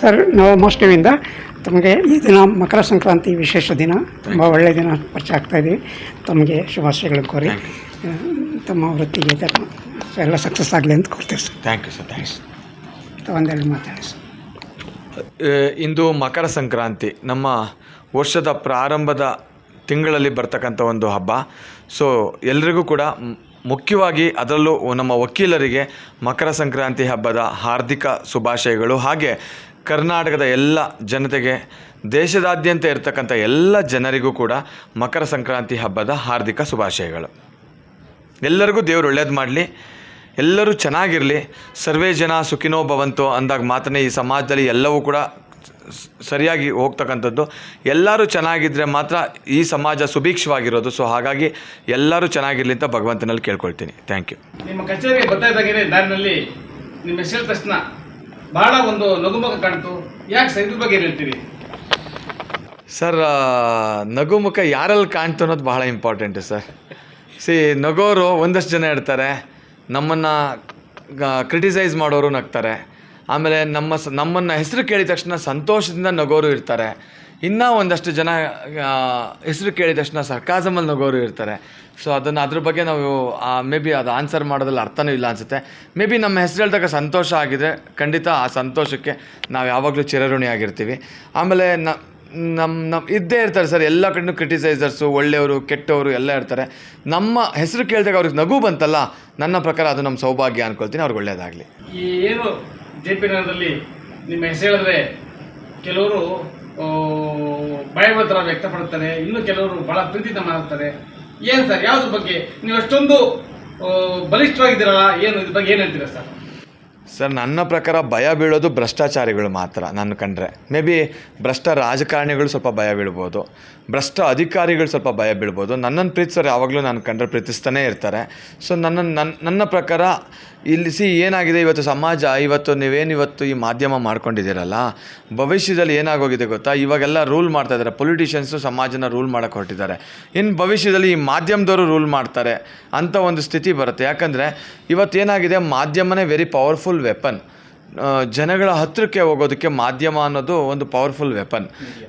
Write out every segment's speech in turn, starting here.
Sir ನಾವು ಮೋಸ್ಟ್ಲಿಂದ ತಮಗೆ ಈ ದಿನ ಮಕರ ಸಂಕ್ರಾಂತಿ ವಿಶೇಷ ದಿನ. ತುಂಬ ಒಳ್ಳೆಯ ದಿನ ಪರಿಚಯ ಆಗ್ತಾ ಇದ್ದೀವಿ ತಮಗೆ ಶುಭಾಶಯಗಳು ಕೋರಿ ತಮ್ಮ ವೃತ್ತಿಗೆ ಎಲ್ಲ ಸಕ್ಸಸ್ ಆಗಲಿ ಅಂತ ಕೊಡ್ತೀವಿ sir. Thank you sir thanks ಒಂದೆರಡು ಮಾತಾಡಿ ಸರ್. ಇಂದು ಮಕರ ಸಂಕ್ರಾಂತಿ ನಮ್ಮ ವರ್ಷದ ಪ್ರಾರಂಭದ ತಿಂಗಳಲ್ಲಿ ಬರ್ತಕ್ಕಂಥ ಒಂದು ಹಬ್ಬ. ಸೊ ಎಲ್ರಿಗೂ ಕೂಡ ಮುಖ್ಯವಾಗಿ ಅದರಲ್ಲೂ ನಮ್ಮ ವಕೀಲರಿಗೆ ಮಕರ ಸಂಕ್ರಾಂತಿ ಹಬ್ಬದ ಹಾರ್ದಿಕ ಶುಭಾಶಯಗಳು. ಹಾಗೆ ಕರ್ನಾಟಕದ ಎಲ್ಲ ಜನತೆಗೆ, ದೇಶದಾದ್ಯಂತ ಇರತಕ್ಕಂಥ ಎಲ್ಲ ಜನರಿಗೂ ಕೂಡ ಮಕರ ಸಂಕ್ರಾಂತಿ ಹಬ್ಬದ ಹಾರ್ದಿಕ ಶುಭಾಶಯಗಳು. ಎಲ್ಲರಿಗೂ ದೇವರು ಒಳ್ಳೇದು ಮಾಡಲಿ, ಎಲ್ಲರೂ ಚೆನ್ನಾಗಿರಲಿ, ಸರ್ವೇ ಜನ ಸುಖಿನೋ ಭವಂತೋ ಅಂದಾಗ ಮಾತ್ರನೇ ಈ ಸಮಾಜದಲ್ಲಿ ಎಲ್ಲವೂ ಕೂಡ ಸರಿಯಾಗಿ ಹೋಗ್ತಕ್ಕಂಥದ್ದು. ಎಲ್ಲರೂ ಚೆನ್ನಾಗಿದ್ದರೆ ಮಾತ್ರ ಈ ಸಮಾಜ ಸುಭೀಕ್ಷವಾಗಿರೋದು. ಸೊ ಹಾಗಾಗಿ ಎಲ್ಲರೂ ಚೆನ್ನಾಗಿರಲಿ ಅಂತ ಭಗವಂತನಲ್ಲಿ ಕೇಳ್ಕೊಳ್ತೀನಿ. Thank you. ನಿಮ್ಮ ಕಚೇರಿಗೆ ಬರ್ತಾ ದಾರಿನಲ್ಲಿ ನಿಮ್ಮ ಹೆಸರು ತಕ್ಷಣ ಬಹಳ ಒಂದು ನಗುಮುಖ ಕಾಣ್ತು. ಯಾಕೆ ಸರ್ ಇದ್ರ ಬಗ್ಗೆ ಹೇಳ್ತೀವಿ ಸರ್ ನಗುಮುಖ ಯಾರಲ್ಲಿ ಕಾಣ್ತು ಅನ್ನೋದು ಬಹಳ ಇಂಪಾರ್ಟೆಂಟು ಸರ್. ಸಿ ನಗೋರು ಒಂದಷ್ಟು ಜನ ಇರ್ತಾರೆ. ನಮ್ಮನ್ನು ಕ್ರಿಟಿಸೈಸ್ ಮಾಡೋರು ನಗ್ತಾರೆ. ಆಮೇಲೆ ನಮ್ಮ ಸ, ನಮ್ಮನ್ನು ಹೆಸರು ಕೇಳಿದ ತಕ್ಷಣ ಸಂತೋಷದಿಂದ ನಗೋರು ಇರ್ತಾರೆ. ಇನ್ನೂ ಒಂದಷ್ಟು ಜನ ಹೆಸರು ಕೇಳಿದ ತಕ್ಷಣ ಸರ್ಕಾಸಮಲ್ಲಿ ನಗೋರು ಇರ್ತಾರೆ. ಸೊ ಅದನ್ನು ಅದ್ರ ಬಗ್ಗೆ ನಾವು ಮೇ ಬಿ ಅದು ಆನ್ಸರ್ ಮಾಡೋದ್ರಲ್ಲಿ ಅರ್ಥನೂ ಇಲ್ಲ ಅನಿಸುತ್ತೆ. ಮೇ ಬಿ ನಮ್ಮ ಹೆಸರು ಹೇಳಿದಾಗ ಸಂತೋಷ ಆಗಿದೆ ಖಂಡಿತ ಆ ಸಂತೋಷಕ್ಕೆ ನಾವು ಯಾವಾಗಲೂ ಚಿರಋಣಿ ಆಗಿರ್ತೀವಿ. ಆಮೇಲೆ ನಮ್ಮ ನಮ್ಮ ಇದ್ದೇ ಇರ್ತಾರೆ ಸರ್, ಎಲ್ಲ ಕಡೆಯೂ ಕ್ರಿಟಿಸೈಸರ್ಸು ಒಳ್ಳೆಯವರು, ಕೆಟ್ಟವರು ಎಲ್ಲ ಇರ್ತಾರೆ. ನಮ್ಮ ಹೆಸರು ಕೇಳಿದಾಗ ಅವ್ರಿಗೆ ನಗು ಬಂತಲ್ಲ, ನನ್ನ ಪ್ರಕಾರ ಅದು ನಮ್ಮ ಸೌಭಾಗ್ಯ ಅನ್ಕೊಳ್ತೀನಿ, ಅವ್ರಿಗೆ ಒಳ್ಳೆಯದಾಗಲಿ ಏನು ಜೆ ಪಿ ನಗರದಲ್ಲಿ ನಿಮ್ಮ ಹೆಸರು ಹೇಳಿದ್ರೆ ಕೆಲವರು ಥರ ವ್ಯಕ್ತಪಡುತ್ತಾರೆ. ಇನ್ನು ಕೆಲವರು ಬಹಳ ಪ್ರೀತಿತ ಮಾಡುತ್ತಾರೆ ಏನು ಸರ್, ಯಾವುದ್ರ ಬಗ್ಗೆ? ನೀವು ಅಷ್ಟೊಂದು ಬಲಿಷ್ಠವಾಗಿದ್ದೀರಲ್ಲ ಏನು, ಇದ್ರ ಬಗ್ಗೆ ಏನು ಹೇಳ್ತೀರಾ ಸರ್? ಸರ್, ನನ್ನ ಪ್ರಕಾರ ಭಯ ಬೀಳೋದು ಭ್ರಷ್ಟಾಚಾರಿಗಳು ಮಾತ್ರ ನಾನು ಕಂಡ್ರೆ. ಮೇ ಬಿ ಭ್ರಷ್ಟ ರಾಜಕಾರಣಿಗಳು ಸ್ವಲ್ಪ ಭಯ ಬೀಳ್ಬೋದು. ಭ್ರಷ್ಟ ಅಧಿಕಾರಿಗಳು ಸ್ವಲ್ಪ ಭಯ ಬೀಳ್ಬೋದು. ನನ್ನನ್ನು ಪ್ರೀತಿಸೋರು ಯಾವಾಗಲೂ ನಾನು ಕಂಡ್ರೆ ಪ್ರೀತಿಸ್ತಾನೇ ಇರ್ತಾರೆ. ಸೊ ನನ್ನ ನನ್ನ ಪ್ರಕಾರ ಇಲ್ಲಿ ಸಿ, ಏನಾಗಿದೆ? ಇವತ್ತು ಸಮಾಜ, ಇವತ್ತು ನೀವೇನು ಇವತ್ತು ಈ ಮಾಧ್ಯಮ ಮಾಡ್ಕೊಂಡಿದ್ದೀರಲ್ಲ? ಭವಿಷ್ಯದಲ್ಲಿ ಏನಾಗೋಗಿದೆ ಗೊತ್ತಾ? ಇವಾಗೆಲ್ಲ ರೂಲ್ ಮಾಡ್ತಾ ಇದ್ದಾರೆ. ಪೊಲಿಟಿಷಿಯನ್ಸು ಸಮಾಜನ ರೂಲ್ ಮಾಡೋಕ್ಕೆ ಹೊರಟಿದ್ದಾರೆ. ಇನ್ನು ಭವಿಷ್ಯದಲ್ಲಿ ಈ ಮಾಧ್ಯಮದವರು ರೂಲ್ ಮಾಡ್ತಾರೆ ಅಂತ ಒಂದು ಸ್ಥಿತಿ ಬರುತ್ತೆ. ಯಾಕಂದರೆ ಇವತ್ತೇನಾಗಿದೆ ಮಾಧ್ಯಮನೇ ವೆರಿ ಪವರ್ಫುಲ್ ವೆಪನ್ ಜನಗಳ ಹತ್ತಿರಕ್ಕೆ ಹೋಗೋದಕ್ಕೆ ಮಾಧ್ಯಮ ಅನ್ನೋದು ಒಂದು powerful weapon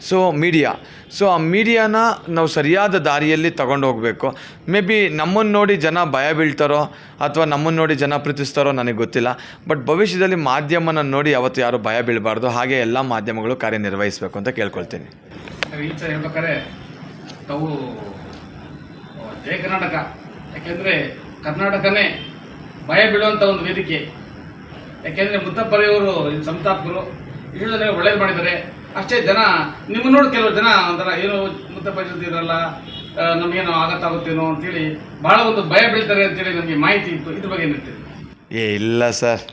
so media so ಆ ಮೀಡಿಯಾನ ನಾವು ಸರಿಯಾದ ದಾರಿಯಲ್ಲಿ ತಗೊಂಡು ಹೋಗಬೇಕು. ಮೇ ಬಿ ನಮ್ಮನ್ನು ನೋಡಿ ಜನ ಭಯ ಬೀಳ್ತಾರೋ ಅಥವಾ ನಮ್ಮನ್ನು ನೋಡಿ ಜನ ಪ್ರೀತಿಸ್ತಾರೋ ನನಗೆ ಗೊತ್ತಿಲ್ಲ. ಬಟ್ ಭವಿಷ್ಯದಲ್ಲಿ ಮಾಧ್ಯಮನ ನೋಡಿ ಯಾವತ್ತು ಯಾರು ಭಯ ಬೀಳಬಾರ್ದು ಹಾಗೆ ಎಲ್ಲ ಮಾಧ್ಯಮಗಳು ಕಾರ್ಯನಿರ್ವಹಿಸಬೇಕು ಅಂತ ಕೇಳ್ಕೊಳ್ತೀನಿ. ತಾವು ಜಯ ಕರ್ನಾಟಕ. ಯಾಕೆಂದರೆ ಕರ್ನಾಟಕನೇ ಭಯ ಬೀಳುವಂಥ ಒಂದು ವೇದಿಕೆ. ಯಾಕೆಂದರೆ ಮುತ್ತಪ್ಪರೆಯವರು ಸಂತಾಪಕರು ಇಷ್ಟು ಒಳ್ಳೇದು ಮಾಡಿದ್ದಾರೆ. ಅಷ್ಟೇ ಜನ, ನಿಮ್ಮ ನೋಡಿ ಕೆಲವು ಜನ ಒಂಥರ, ಏನು ಮುತ್ತಪ್ಪ ಇರಲ್ಲ ನಮಗೇನೋ ಆಗತ್ತಾಗುತ್ತೇನೋ ಅಂತೇಳಿ ಭಾಳ ಒಂದು ಭಯ ಬೀಳ್ತಾರೆ ಅಂತೇಳಿ ನಮಗೆ ಮಾಹಿತಿ ಇತ್ತು. ಇದ್ರ ಬಗ್ಗೆ ಏನು ಏ, ಇಲ್ಲ ಸರ್.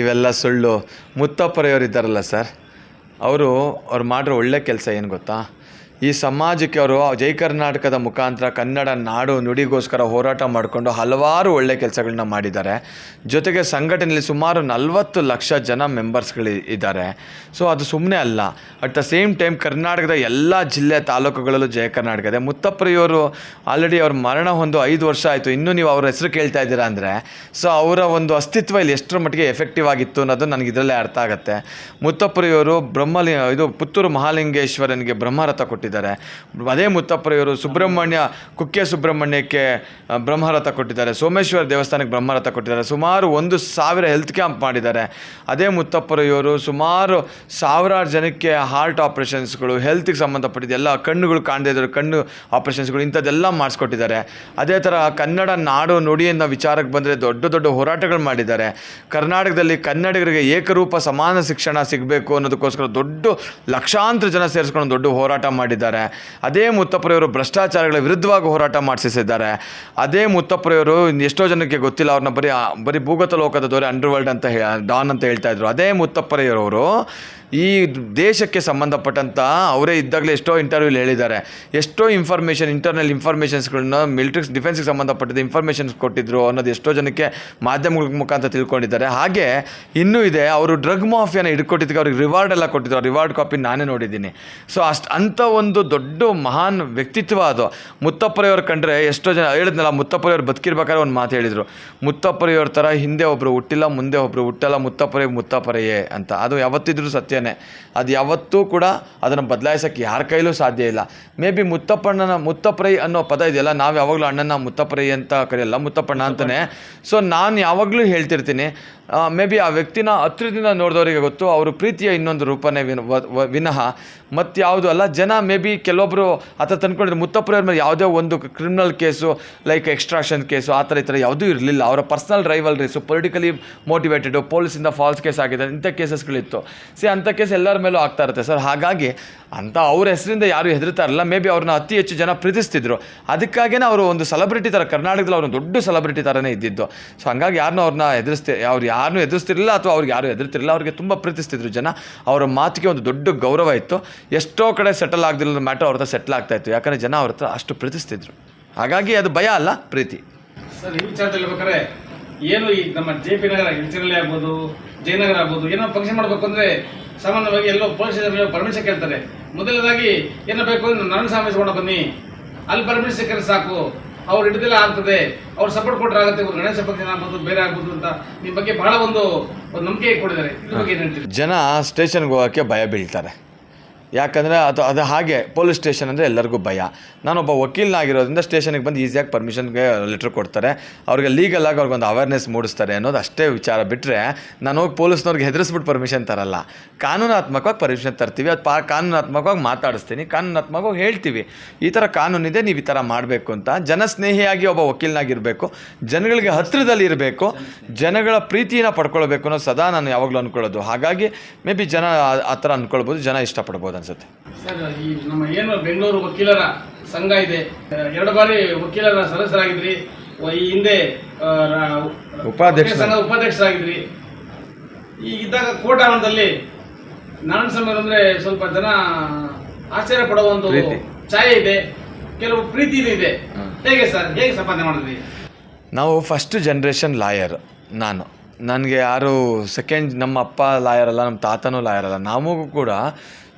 ಇವೆಲ್ಲ ಸುಳ್ಳು. ಮುತ್ತಪ್ಪರೆಯವರು ಇದ್ದಾರಲ್ಲ ಸರ್, ಅವರು ಅವ್ರು ಮಾಡಿರೋ ಒಳ್ಳೆ ಕೆಲಸ ಏನು ಗೊತ್ತಾ? ಈ ಸಮಾಜಕ್ಕೆ ಅವರು ಜೈ ಕರ್ನಾಟಕದ ಮುಖಾಂತರ ಕನ್ನಡ ನಾಡು ನುಡಿಗೋಸ್ಕರ ಹೋರಾಟ ಮಾಡಿಕೊಂಡು ಹಲವಾರು ಒಳ್ಳೆ ಕೆಲಸಗಳನ್ನ ಮಾಡಿದ್ದಾರೆ. ಜೊತೆಗೆ ಸಂಘಟನೆಯಲ್ಲಿ ಸುಮಾರು ನಲವತ್ತು ಲಕ್ಷ ಜನ ಮೆಂಬರ್ಸ್ಗಳು ಇದ್ದಾರೆ. ಸೊ ಅದು ಸುಮ್ಮನೆ ಅಲ್ಲ. ಅಟ್ ದ ಸೇಮ್ ಟೈಮ್ ಕರ್ನಾಟಕದ ಎಲ್ಲ ಜಿಲ್ಲೆ ತಾಲೂಕುಗಳಲ್ಲೂ ಜಯ ಕರ್ನಾಟಕ ಇದೆ. ಮುತ್ತಪ್ಪರಿಯವರು ಆಲ್ರೆಡಿ ಅವ್ರ ಮರಣ ಒಂದು ಐದು ವರ್ಷ ಆಯಿತು. ಇನ್ನೂ ನೀವು ಅವ್ರ ಹೆಸರು ಕೇಳ್ತಾ ಇದ್ದೀರಾ ಅಂದರೆ ಸೊ ಅವರ ಒಂದು ಅಸ್ತಿತ್ವ ಇಲ್ಲಿ ಎಷ್ಟರ ಮಟ್ಟಿಗೆ ಎಫೆಕ್ಟಿವ್ ಆಗಿತ್ತು ಅನ್ನೋದು ನನಗೆ ಇದರಲ್ಲೇ ಅರ್ಥ ಆಗುತ್ತೆ. ಮುತ್ತಪ್ಪರಿಯವರು ಬ್ರಹ್ಮಲಿ, ಇದು ಪುತ್ತೂರು ಮಹಾಲಿಂಗೇಶ್ವರನಿಗೆ ಬ್ರಹ್ಮರಥ ಕೊಟ್ಟಿದ್ದಾರೆ. ಅದೇ ಮುತ್ತಪ್ಪರಿಯವರು ಸುಬ್ರಹ್ಮಣ್ಯ, ಕುಕ್ಕೆ ಸುಬ್ರಹ್ಮಣ್ಯಕ್ಕೆ ಬ್ರಹ್ಮರಥ ಕೊಟ್ಟಿದ್ದಾರೆ. ಸೋಮೇಶ್ವರ ದೇವಸ್ಥಾನಕ್ಕೆ ಬ್ರಹ್ಮರಥ ಕೊಟ್ಟಿದ್ದಾರೆ. ಸುಮಾರು ಒಂದು ಸಾವಿರ ಹೆಲ್ತ್ ಕ್ಯಾಂಪ್ ಮಾಡಿದ್ದಾರೆ. ಅದೇ ಮುತ್ತಪ್ಪರಿಯವರು ಸುಮಾರು ಸಾವಿರಾರು ಜನಕ್ಕೆ ಹಾರ್ಟ್ ಆಪ್ರೇಷನ್ಸ್ಗಳು ಹೆಲ್ತಿಗೆ ಸಂಬಂಧಪಟ್ಟಿದ್ದು ಎಲ್ಲ ಕಣ್ಣುಗಳು ಕಾಣದೇ ಇದ್ದರು ಕಣ್ಣು ಆಪ್ರೇಷನ್ಸ್ಗಳು ಇಂಥದ್ದೆಲ್ಲ ಮಾಡಿಸ್ಕೊಟ್ಟಿದ್ದಾರೆ. ಅದೇ ಥರ ಕನ್ನಡ ನಾಡು ನುಡಿಯನ್ನು ವಿಚಾರಕ್ಕೆ ಬಂದರೆ ದೊಡ್ಡ ದೊಡ್ಡ ಹೋರಾಟಗಳು ಮಾಡಿದ್ದಾರೆ. ಕರ್ನಾಟಕದಲ್ಲಿ ಕನ್ನಡಿಗರಿಗೆ ಏಕರೂಪ ಸಮಾನ ಶಿಕ್ಷಣ ಸಿಗಬೇಕು ಅನ್ನೋದಕ್ಕೋಸ್ಕರ ದೊಡ್ಡ ಲಕ್ಷಾಂತರ ಜನ ಸೇರಿಸ್ಕೊಂಡು ದೊಡ್ಡ ಹೋರಾಟ ಮಾಡಿದ್ದಾರೆ. ಅದೇ ಮುತ್ತಪ್ಪರೆಯವರು ಭ್ರಷ್ಟಾಚಾರಗಳ ವಿರುದ್ಧವಾಗಿ ಹೋರಾಟ ಮಾಡಿಸಿದ್ದಾರೆ ಅದೇ ಮುತ್ತಪ್ಪರೆಯವರು ಎಷ್ಟೋ ಜನಕ್ಕೆ ಗೊತ್ತಿಲ್ಲ, ಅವ್ರನ್ನ ಬರೀ ಬರೀ ಭೂಗತ ಲೋಕದ ದೊರೆ ಅಂಡರ್ವರ್ಲ್ಡ್ ಅಂತ ಡಾನ್ ಅಂತ ಹೇಳ್ತಾ ಇದ್ರು. ಅದೇ ಮುತ್ತಪ್ಪರೆಯವರು ಈ ದೇಶಕ್ಕೆ ಸಂಬಂಧಪಟ್ಟಂಥ ಅವರೇ ಇದ್ದಾಗಲೇ ಎಷ್ಟೋ ಇಂಟರ್ವ್ಯೂಲಿ ಹೇಳಿದ್ದಾರೆ. ಎಷ್ಟೋ ಇನ್ಫಾರ್ಮೇಷನ್ ಇಂಟರ್ನಲ್ ಇನ್ಫಾರ್ಮೇಷನ್ಸ್ಗಳನ್ನ ಮಿಲಿಟ್ರಿಕ್ಸ್ ಡಿಫೆನ್ಸಿಗೆ ಸಂಬಂಧಪಟ್ಟಿದ್ದ ಇನ್ಫಾರ್ಮೇಷನ್ಸ್ ಕೊಟ್ಟಿದ್ರು ಅನ್ನೋದು ಎಷ್ಟೋ ಜನಕ್ಕೆ ಮಾಧ್ಯಮಗಳ ಮುಖಾಂತರ ತಿಳ್ಕೊಂಡಿದ್ದಾರೆ. ಹಾಗೆ ಇನ್ನೂ ಇದೆ, ಅವರು ಡ್ರಗ್ ಮಾಫಿಯಾನ ಹಿಡ್ಕೊಟ್ಟಿದ್ದಕ್ಕೆ ಅವ್ರಿಗೆ ರಿವಾರ್ಡ್ ಎಲ್ಲ ಕೊಟ್ಟಿದ್ರು. ರಿವಾರ್ಡ್ ಕಾಪಿ ನಾನೇ ನೋಡಿದ್ದೀನಿ. ಸೊ ಅಷ್ಟು ಅಂಥ ಒಂದು ದೊಡ್ಡ ಮಹಾನ್ ವ್ಯಕ್ತಿತ್ವ ಅದು. ಮುತ್ತಪ್ಪರೆಯವ್ರು ಕಂಡ್ರೆ ಎಷ್ಟೋ ಜನ ಹೇಳಿದ್ನಲ್ಲ ಮುತ್ತಪ್ಪರೆಯವ್ರು ಬದುಕಿರ್ಬೇಕಾದ್ರೆ ಒಂದು ಮಾತು ಹೇಳಿದರು. ಮುತ್ತಪ್ಪರೆಯವ್ರ ಥರ ಹಿಂದೆ ಒಬ್ಬರು ಹುಟ್ಟಿಲ್ಲ, ಮುಂದೆ ಒಬ್ಬರು ಹುಟ್ಟಲ್ಲ ಮುತ್ತಪ್ಪರೆ ಮುತ್ತಪ್ಪರೆಯೇ ಅಂತ. ಅದು ಯಾವತ್ತಿದ್ರೂ ಸತ್ಯ. ಸತ್ಯನೇ ಅದು ಯಾವತ್ತೂ ಕೂಡ ಅದನ್ನು ಬದಲಾಯಿಸೋಕ್ಕೆ ಯಾರ ಕೈಲೂ ಸಾಧ್ಯ ಇಲ್ಲ. ಮೇ ಬಿ ಮುತ್ತಪ್ಪಣ್ಣನ ಮುತ್ತಪ್ರೈ ಅನ್ನೋ ಪದ ಇದೆಯಲ್ಲ, ನಾವು ಯಾವಾಗಲೂ ಅಣ್ಣನ ಮುತ್ತಪ್ರೈ ಅಂತ ಕರೆಯಲ್ಲ, ಮುತ್ತಪ್ಪಣ್ಣ ಅಂತಲೇ ಸೊ ನಾನು ಯಾವಾಗಲೂ ಹೇಳ್ತಿರ್ತೀನಿ ಮೇ ಬಿ ಆ ವ್ಯಕ್ತಿನ ಹತ್ರದಿಂದ ನೋಡಿದವರಿಗೆ ಗೊತ್ತು, ಅವರು ಪ್ರೀತಿಯ ಇನ್ನೊಂದು ರೂಪನೇ ವಿನ ವ- ಯಾವುದೂ ಅಲ್ಲ, ಜನ ಮೇ ಬಿ ಕೆಲವೊಬ್ಬರು ಆ ಥರ ತಂದ್ಕೊಂಡಿದ್ರು ಮುತ್ತಪ್ಪರವ್ರ ಮೇಲೆ ಯಾವುದೇ ಒಂದು criminal case like extraction case ಆ ಥರ ಈ ಥರ ಯಾವುದೂ ಇರಲಿಲ್ಲ. ಅವರ ಪರ್ಸ್ನಲ್ ರೈವಲ್ರೀಸು ಪೊಲಿಟಿಕಲಿ ಮೋಟಿವೇಟೆಡು ಪೊಲೀಸಿಂದ ಫಾಲ್ಸ್ ಕೇಸ್ ಆಗಿದೆ, ಇಂಥ ಕೇಸಸ್ಗಳಿತ್ತು ಸಿ ಅಂಥ ಕೇಸ್ ಎಲ್ಲರ ಮೇಲೂ ಆಗ್ತಾ ಇರುತ್ತೆ ಸರ್. ಹಾಗಾಗಿ ಅಂತ ಅವ್ರ ಹೆಸರಿಂದ ಯಾರು ಹೆದರ್ತಾ ಮೇ ಬಿ ಅವ್ರನ್ನ ಅತಿ ಹೆಚ್ಚು ಜನ ಪ್ರೀತಿಸ್ತಿದ್ರು. ಅದಕ್ಕಾಗೇ ಅವರು ಒಂದು ಸೆಲೆಬ್ರಿಟಿ ಥರ ಕರ್ನಾಟಕದಲ್ಲಿ ಅವ್ರನ್ನ ದೊಡ್ಡ ಸೆಲೆಬ್ರಿಟಿ ಥರನೇ ಇದ್ದಿದ್ದು. ಸೊ ಹಂಗಾಗಿ ಯಾರನ್ನೂ ಅವ್ರನ್ನ ಎದುರಿಸ್ತಿ ಅವ್ರು ಯಾರನ್ನೂ ಎದುರಿಸ್ತಿರಲಿಲ್ಲ ಅಥವಾ ಅವ್ರಿಗೆ ಯಾರು ಎದುರ್ತಿರಲಿಲ್ಲ ಅವ್ರಿಗೆ ತುಂಬ ಪ್ರೀತಿಸ್ತಿದ್ರು ಜನ. ಅವರ ಮಾತಿಗೆ ಒಂದು ದೊಡ್ಡ ಗೌರವ ಇತ್ತು. ಎಷ್ಟೋ ಕಡೆ ಸೆಟಲ್ ಆಗದಿಲ್ಲ ಮ್ಯಾಟರ್ ಅವ್ರ ಹತ್ರ ಸೆಟ್ಲ್ ಆಗ್ತಾ ಇತ್ತು. ಯಾಕಂದರೆ ಜನ ಅವ್ರ ಹತ್ರ ಅಷ್ಟು ಪ್ರೀತಿಸ್ತಿದ್ರು. ಹಾಗಾಗಿ ಅದು ಭಯ ಅಲ್ಲ, ಪ್ರೀತಿ. ಸರ್ ಈ ಏನು ಈ ನಮ್ಮ ಜೆ ಪಿ ನಗರ ಇಲ್ಚಿರಳ್ಳಿ ಆಗ್ಬೋದು ಜಯನಗರ ಆಗ್ಬೋದು, ಏನೋ ಫಂಕ್ಷನ್ ಮಾಡಬೇಕು ಅಂದ್ರೆ ಸಾಮಾನ್ಯವಾಗಿ ಎಲ್ಲೋ ಪೊಲೀಸ್ ಪರ್ಮಿಷನ್ ಕೇಳ್ತಾರೆ. ಮೊದಲನೇದಾಗಿ ಏನು ಬೇಕು ಅಂದ್ರೆ ನನ್ನ ಸಾಮಿಸ್ಕೊಂಡು ಬನ್ನಿ. ಅಲ್ಲಿ ಪರ್ಮಿಷನ್ ಸಿಕ್ಕರೆ ಸಾಕು. ಅವ್ರು ಹಿಡಿದಿಲ್ಲ ಆಗ್ತದೆ. ಅವ್ರು ಸಪೋರ್ಟ್ ಕೊಟ್ಟರೆ ಆಗುತ್ತೆ. ಇವ್ರು ಗಣೇಶ ಫಂಕ್ಷನ್ ಆಗ್ಬೋದು, ಬೇರೆ ಆಗ್ಬೋದು ಅಂತ ನಿಮ್ಮ ಬಗ್ಗೆ ಬಹಳ ಒಂದು ನಂಬಿಕೆ ಕೊಡಿದ್ದಾರೆ ಇದ್ರ ಬಗ್ಗೆ ಏನು ಜನ ಸ್ಟೇಷನ್ಗೆ ಹೋಗೋಕ್ಕೆ ಭಯ ಬೀಳ್ತಾರೆ. ಯಾಕಂದರೆ ಅದು ಅದು ಹಾಗೆ ಪೊಲೀಸ್ ಸ್ಟೇಷನ್ ಅಂದರೆ ಎಲ್ಲರಿಗೂ ಭಯ. ನಾನೊಬ್ಬ ವಕೀಲನಾಗಿರೋದ್ರಿಂದ ಸ್ಟೇಷನಿಗೆ ಬಂದು ಈಸಿಯಾಗಿ ಪರ್ಮಿಷನ್ಗೆ ಲೆಟ್ರ್ ಕೊಡ್ತಾರೆ. ಅವ್ರಿಗೆ ಲೀಗಲಾಗಿ ಅವ್ರಿಗೊಂದು ಅವೇರ್ನೆಸ್ ಮೂಡಿಸ್ತಾರೆ ಅನ್ನೋದು ಅಷ್ಟೇ ವಿಚಾರ ಬಿಟ್ಟರೆ ನಾನು ಹೋಗಿ ಪೊಲೀಸ್ನವ್ರಿಗೆ ಹೆದರಿಸ್ಬಿಟ್ಟು ಪರ್ಮಿಷನ್ ತರಲ್ಲ. ಕಾನೂನಾತ್ಮಕವಾಗಿ ಪರ್ಮಿಷನ್ ತರ್ತೀವಿ. ಅದು ಪಾ, ಕಾನೂನಾತ್ಮಕವಾಗಿ ಮಾತಾಡಿಸ್ತೀನಿ. ಕಾನೂನಾತ್ಮಕವಾಗಿ ಹೇಳ್ತೀವಿ. ಈ ಥರ ಕಾನೂನಿದೆ, ನೀವು ಈ ಥರ ಮಾಡಬೇಕು ಅಂತ. ಜನಸ್ನೇಹಿಯಾಗಿ ಒಬ್ಬ ವಕೀಲನಾಗಿರಬೇಕು. ಜನಗಳಿಗೆ ಹತ್ತಿರದಲ್ಲಿ ಇರಬೇಕು. ಜನಗಳ ಪ್ರೀತಿನ ಪಡ್ಕೊಳ್ಬೇಕು ಅನ್ನೋದು ಸದಾ ನಾನು ಯಾವಾಗಲೂ ಅಂದ್ಕೊಳ್ಳೋದು ಹಾಗಾಗಿ ಮೇ ಬಿ ಜನ ಆ ಥರ ಅಂದ್ಕೊಳ್ಬೋದು ಜನ ಇಷ್ಟಪಡ್ಬೋದು ಅನ್ಸುತ್ತೆ. ಸರ್ ಈ ನಮ್ಮ ಏನು ಬೆಂಗಳೂರು ವಕೀಲರ ಸಂಘ ಇದೆ ಎರಡು ಬಾರಿ ವಕೀಲರ ಸದಸ್ಯರಾಗಿದ್ರಿ ಈ ಹಿಂದೆ ಉಪಾಧ್ಯಕ್ಷ- ಉಪಾಧ್ಯಕ್ಷರಾಗಿದ್ರಿ. ಈ ಇದ್ದಾಗ ಕೋರ್ಟ್ ಆವರಣದಲ್ಲಿ ನಾರಾಯಣ ಸ್ವಾಮಿ ಅಂದ್ರೆ ಸ್ವಲ್ಪ ಜನ ಆಶ್ಚರ್ಯ ಪಡುವಂತ ಛಾಯೆ ಇದೆ ಕೆಲವು ಪ್ರೀತಿ ಇದೆ. ಹೇಗೆ ಸರ್ ಹೇಗೆ ಸಂಪಾದನೆ ಮಾಡಿದ್ರಿ? ನಾವು ಫಸ್ಟ್ ಜನ್ರೇಷನ್ ಲಾಯರ್ ನಾನು. ನನಗೆ ಯಾರು ಸೆಕೆಂಡ್ ನಮ್ಮ ಅಪ್ಪ ಲಾಯರ್ ಅಲ್ಲ ನಮ್ಮ ತಾತನೂ ಲಾಯರ್ ಅಲ್ಲ. ನಮಗೂ ಕೂಡ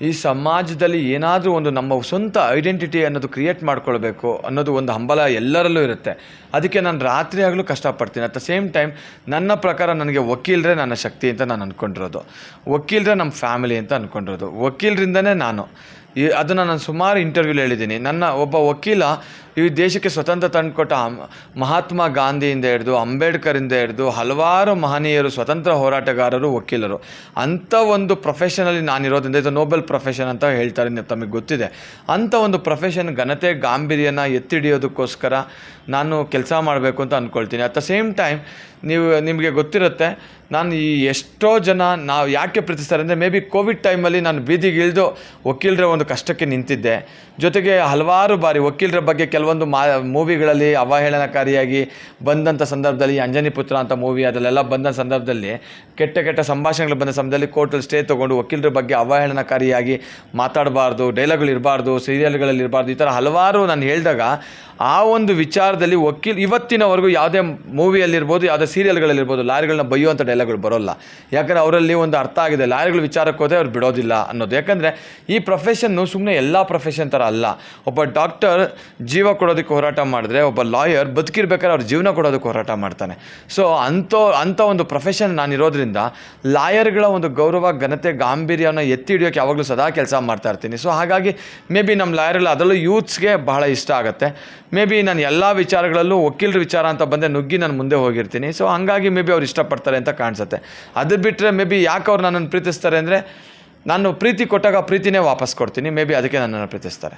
ಈ ಸಮಾಜದಲ್ಲಿ ಏನಾದರೂ ಒಂದು ನಮ್ಮ ಸ್ವಂತ ಐಡೆಂಟಿಟಿ ಅನ್ನೋದು ಕ್ರಿಯೇಟ್ ಮಾಡ್ಕೊಳ್ಬೇಕು ಅನ್ನೋದು ಒಂದು ಹಂಬಲ ಎಲ್ಲರಲ್ಲೂ ಇರುತ್ತೆ. ಅದಕ್ಕೆ ನಾನು ರಾತ್ರಿ ಆಗಲೂ ಕಷ್ಟಪಡ್ತೀನಿ. ಅಟ್ ದ ಸೇಮ್ ಟೈಮ್ ನನ್ನ ಪ್ರಕಾರ ನನಗೆ ವಕೀಲರೇ ನನ್ನ ಶಕ್ತಿ ಅಂತ ನಾನು ಅಂದ್ಕೊಂಡಿರೋದು ವಕೀಲರೇ ನಮ್ಮ ಫ್ಯಾಮಿಲಿ ಅಂತ ಅಂದ್ಕೊಂಡಿರೋದು ವಕೀಲರಿಂದನೇ ನಾನು. ಈ ಅದನ್ನು ನಾನು ಸುಮಾರು ಇಂಟರ್ವ್ಯೂಲಿ ಹೇಳಿದ್ದೀನಿ. ನನ್ನ ಒಬ್ಬ ವಕೀಲ ಈ ದೇಶಕ್ಕೆ ಸ್ವತಂತ್ರ ತಂದುಕೊಟ್ಟ ಮಹಾತ್ಮ ಗಾಂಧಿಯಿಂದ ಹಿಡಿದು, ಅಂಬೇಡ್ಕರಿಂದ ಹಿಡಿದು, ಹಲವಾರು ಮಹನೀಯರು, ಸ್ವತಂತ್ರ ಹೋರಾಟಗಾರರು, ವಕೀಲರು. ಅಂಥ ಒಂದು ಪ್ರೊಫೆಷನಲ್ಲಿ ನಾನಿರೋದ್ರಿಂದ ಇದು ನೋಬೆಲ್ ಪ್ರೊಫೆಷನ್ ಅಂತ ಹೇಳ್ತಾರೆ ತಮಗೆ ಗೊತ್ತಿದೆ. ಅಂಥ ಒಂದು ಪ್ರೊಫೆಷನ್ ಘನತೆ ಗಾಂಭೀರ್ಯನ ಎತ್ತಿಡಿಯೋದಕ್ಕೋಸ್ಕರ ನಾನು ಕೆಲಸ ಮಾಡಬೇಕು ಅಂತ ಅಂದ್ಕೊಳ್ತೀನಿ ಅಟ್ ದ ಸೇಮ್ ಟೈಮ್ ನೀವು, ನಿಮಗೆ ಗೊತ್ತಿರುತ್ತೆ ನಾನು ಈ ಎಷ್ಟೋ ಜನ ನಾವು ಯಾಕೆ ಪ್ರೀತಿಸ್ತಾರೆ ಅಂದರೆ ಮೇ ಬಿ ಕೋವಿಡ್ ಟೈಮಲ್ಲಿ ನಾನು ಬೀದಿಗೆ ಇಳಿದು ವಕೀಲರ ಒಂದು ಕಷ್ಟಕ್ಕೆ ನಿಂತಿದ್ದೆ. ಜೊತೆಗೆ ಹಲವಾರು ಬಾರಿ ವಕೀಲರ ಬಗ್ಗೆ ಕೆಲವೊಂದು ಮಾ ಮೂವಿಗಳಲ್ಲಿ ಅವಹೇಳನಕಾರಿಯಾಗಿ ಬಂದಂಥ ಸಂದರ್ಭದಲ್ಲಿ ಅಂಜನಿ ಪುತ್ರ ಅಂತ ಮೂವಿ ಅದರಲ್ಲೆಲ್ಲ ಬಂದ ಸಂದರ್ಭದಲ್ಲಿ, ಕೆಟ್ಟ ಕೆಟ್ಟ ಸಂಭಾಷಣೆಗಳು ಬಂದ ಸಮಯದಲ್ಲಿ ಕೋರ್ಟಲ್ಲಿ ಸ್ಟೇ ತೊಗೊಂಡು ವಕೀಲರ ಬಗ್ಗೆ ಅವಹೇಳನಕಾರಿಯಾಗಿ ಮಾತಾಡಬಾರ್ದು ಡೈಲಾಗ್ಗಳು ಇರಬಾರ್ದು ಸೀರಿಯಲ್ಗಳಲ್ಲಿ ಇರಬಾರ್ದು, ಈ ಥರ ಹಲವಾರು ನಾನು ಹೇಳಿದಾಗ ಆ ಒಂದು ವಿಚಾರದಲ್ಲಿ ವಕೀಲ್ ಇವತ್ತಿನವರೆಗೂ ಯಾವುದೇ ಮೂವಿಯಲ್ಲಿರ್ಬೋದು, ಯಾವುದೇ ಸೀರಿಯಲ್ಗಳಲ್ಲಿರ್ಬೋದು, ಲಾರಿಗಳನ್ನ ಬೈಯುವಂಥ ಡೈಲಾಗ್ಗಳು ಬರೋಲ್ಲ. ಯಾಕಂದರೆ ಅವರಲ್ಲಿ ಒಂದು ಅರ್ಥ ಆಗಿದೆ, ಲಾರಿಗಳು ವಿಚಾರಕ್ಕೆ ಹೋದರೆ ಅವ್ರು ಬಿಡೋದಿಲ್ಲ ಅನ್ನೋದು. ಯಾಕಂದರೆ ಈ ಪ್ರೊಫೆಷನ್ನು ಸುಮ್ಮನೆ ಎಲ್ಲ ಪ್ರೊಫೆಷನ್ ಥರ ಅಲ್ಲ. ಒಬ್ಬ ಡಾಕ್ಟರ್ ಜೀವ ಕೊಡೋದಕ್ಕೆ ಹೋರಾಟ ಮಾಡಿದ್ರೆ, ಒಬ್ಬ ಲಾಯರ್ ಬದುಕಿರ್ಬೇಕಾದ್ರೆ ಅವ್ರ ಜೀವನ ಕೊಡೋದಕ್ಕೆ ಹೋರಾಟ ಮಾಡ್ತಾನೆ. ಸೊ ಅಂಥ ಅಂಥ ಒಂದು ಪ್ರೊಫೆಷನ್ ನಾನಿರೋದ್ರಿಂದ ಲಾಯರ್ಗಳ ಒಂದು ಗೌರವ, ಘನತೆ ಗಾಂಭೀರ್ಯವನ್ನು ಎತ್ತಿ ಹಿಡಿಯೋಕ್ಕೆ ಯಾವಾಗಲೂ ಸದಾ ಕೆಲಸ ಮಾಡ್ತಾ ಇರ್ತೀನಿ. ಸೊ ಹಾಗಾಗಿ ಮೇ ಬಿ ನಮ್ಮ ಲಾಯರ್ಗಳು ಅದರಲ್ಲೂ ಯೂತ್ಸ್ಗೆ ಬಹಳ ಇಷ್ಟ ಆಗುತ್ತೆ. ಮೇ ಬಿ ನಾನು ಎಲ್ಲ ವಿಚಾರಗಳಲ್ಲೂ ವಕೀಲರ ವಿಚಾರ ಅಂತ ಬಂದರೆ ನುಗ್ಗಿ ನಾನು ಮುಂದೆ ಹೋಗಿರ್ತೀನಿ. ಸೊ ಹಂಗಾಗಿ ಮೇ ಬಿ ಅವ್ರು ಇಷ್ಟಪಡ್ತಾರೆ ಅಂತ ಕಾಣಿಸುತ್ತೆ. ಅದು ಬಿಟ್ಟರೆ ಮೇ ಬಿ ಯಾಕೆ ಅವ್ರು ನನ್ನನ್ನು ಪ್ರೀತಿಸ್ತಾರೆ ಅಂದರೆ ನಾನು ಪ್ರೀತಿ ಕೊಟ್ಟಾಗ ಪ್ರೀತಿನೇ ವಾಪಸ್ ಕೊಡ್ತೀನಿ. ಮೇ ಬಿ ಅದಕ್ಕೆ ನನ್ನನ್ನು ಪ್ರೀತಿಸ್ತಾರೆ.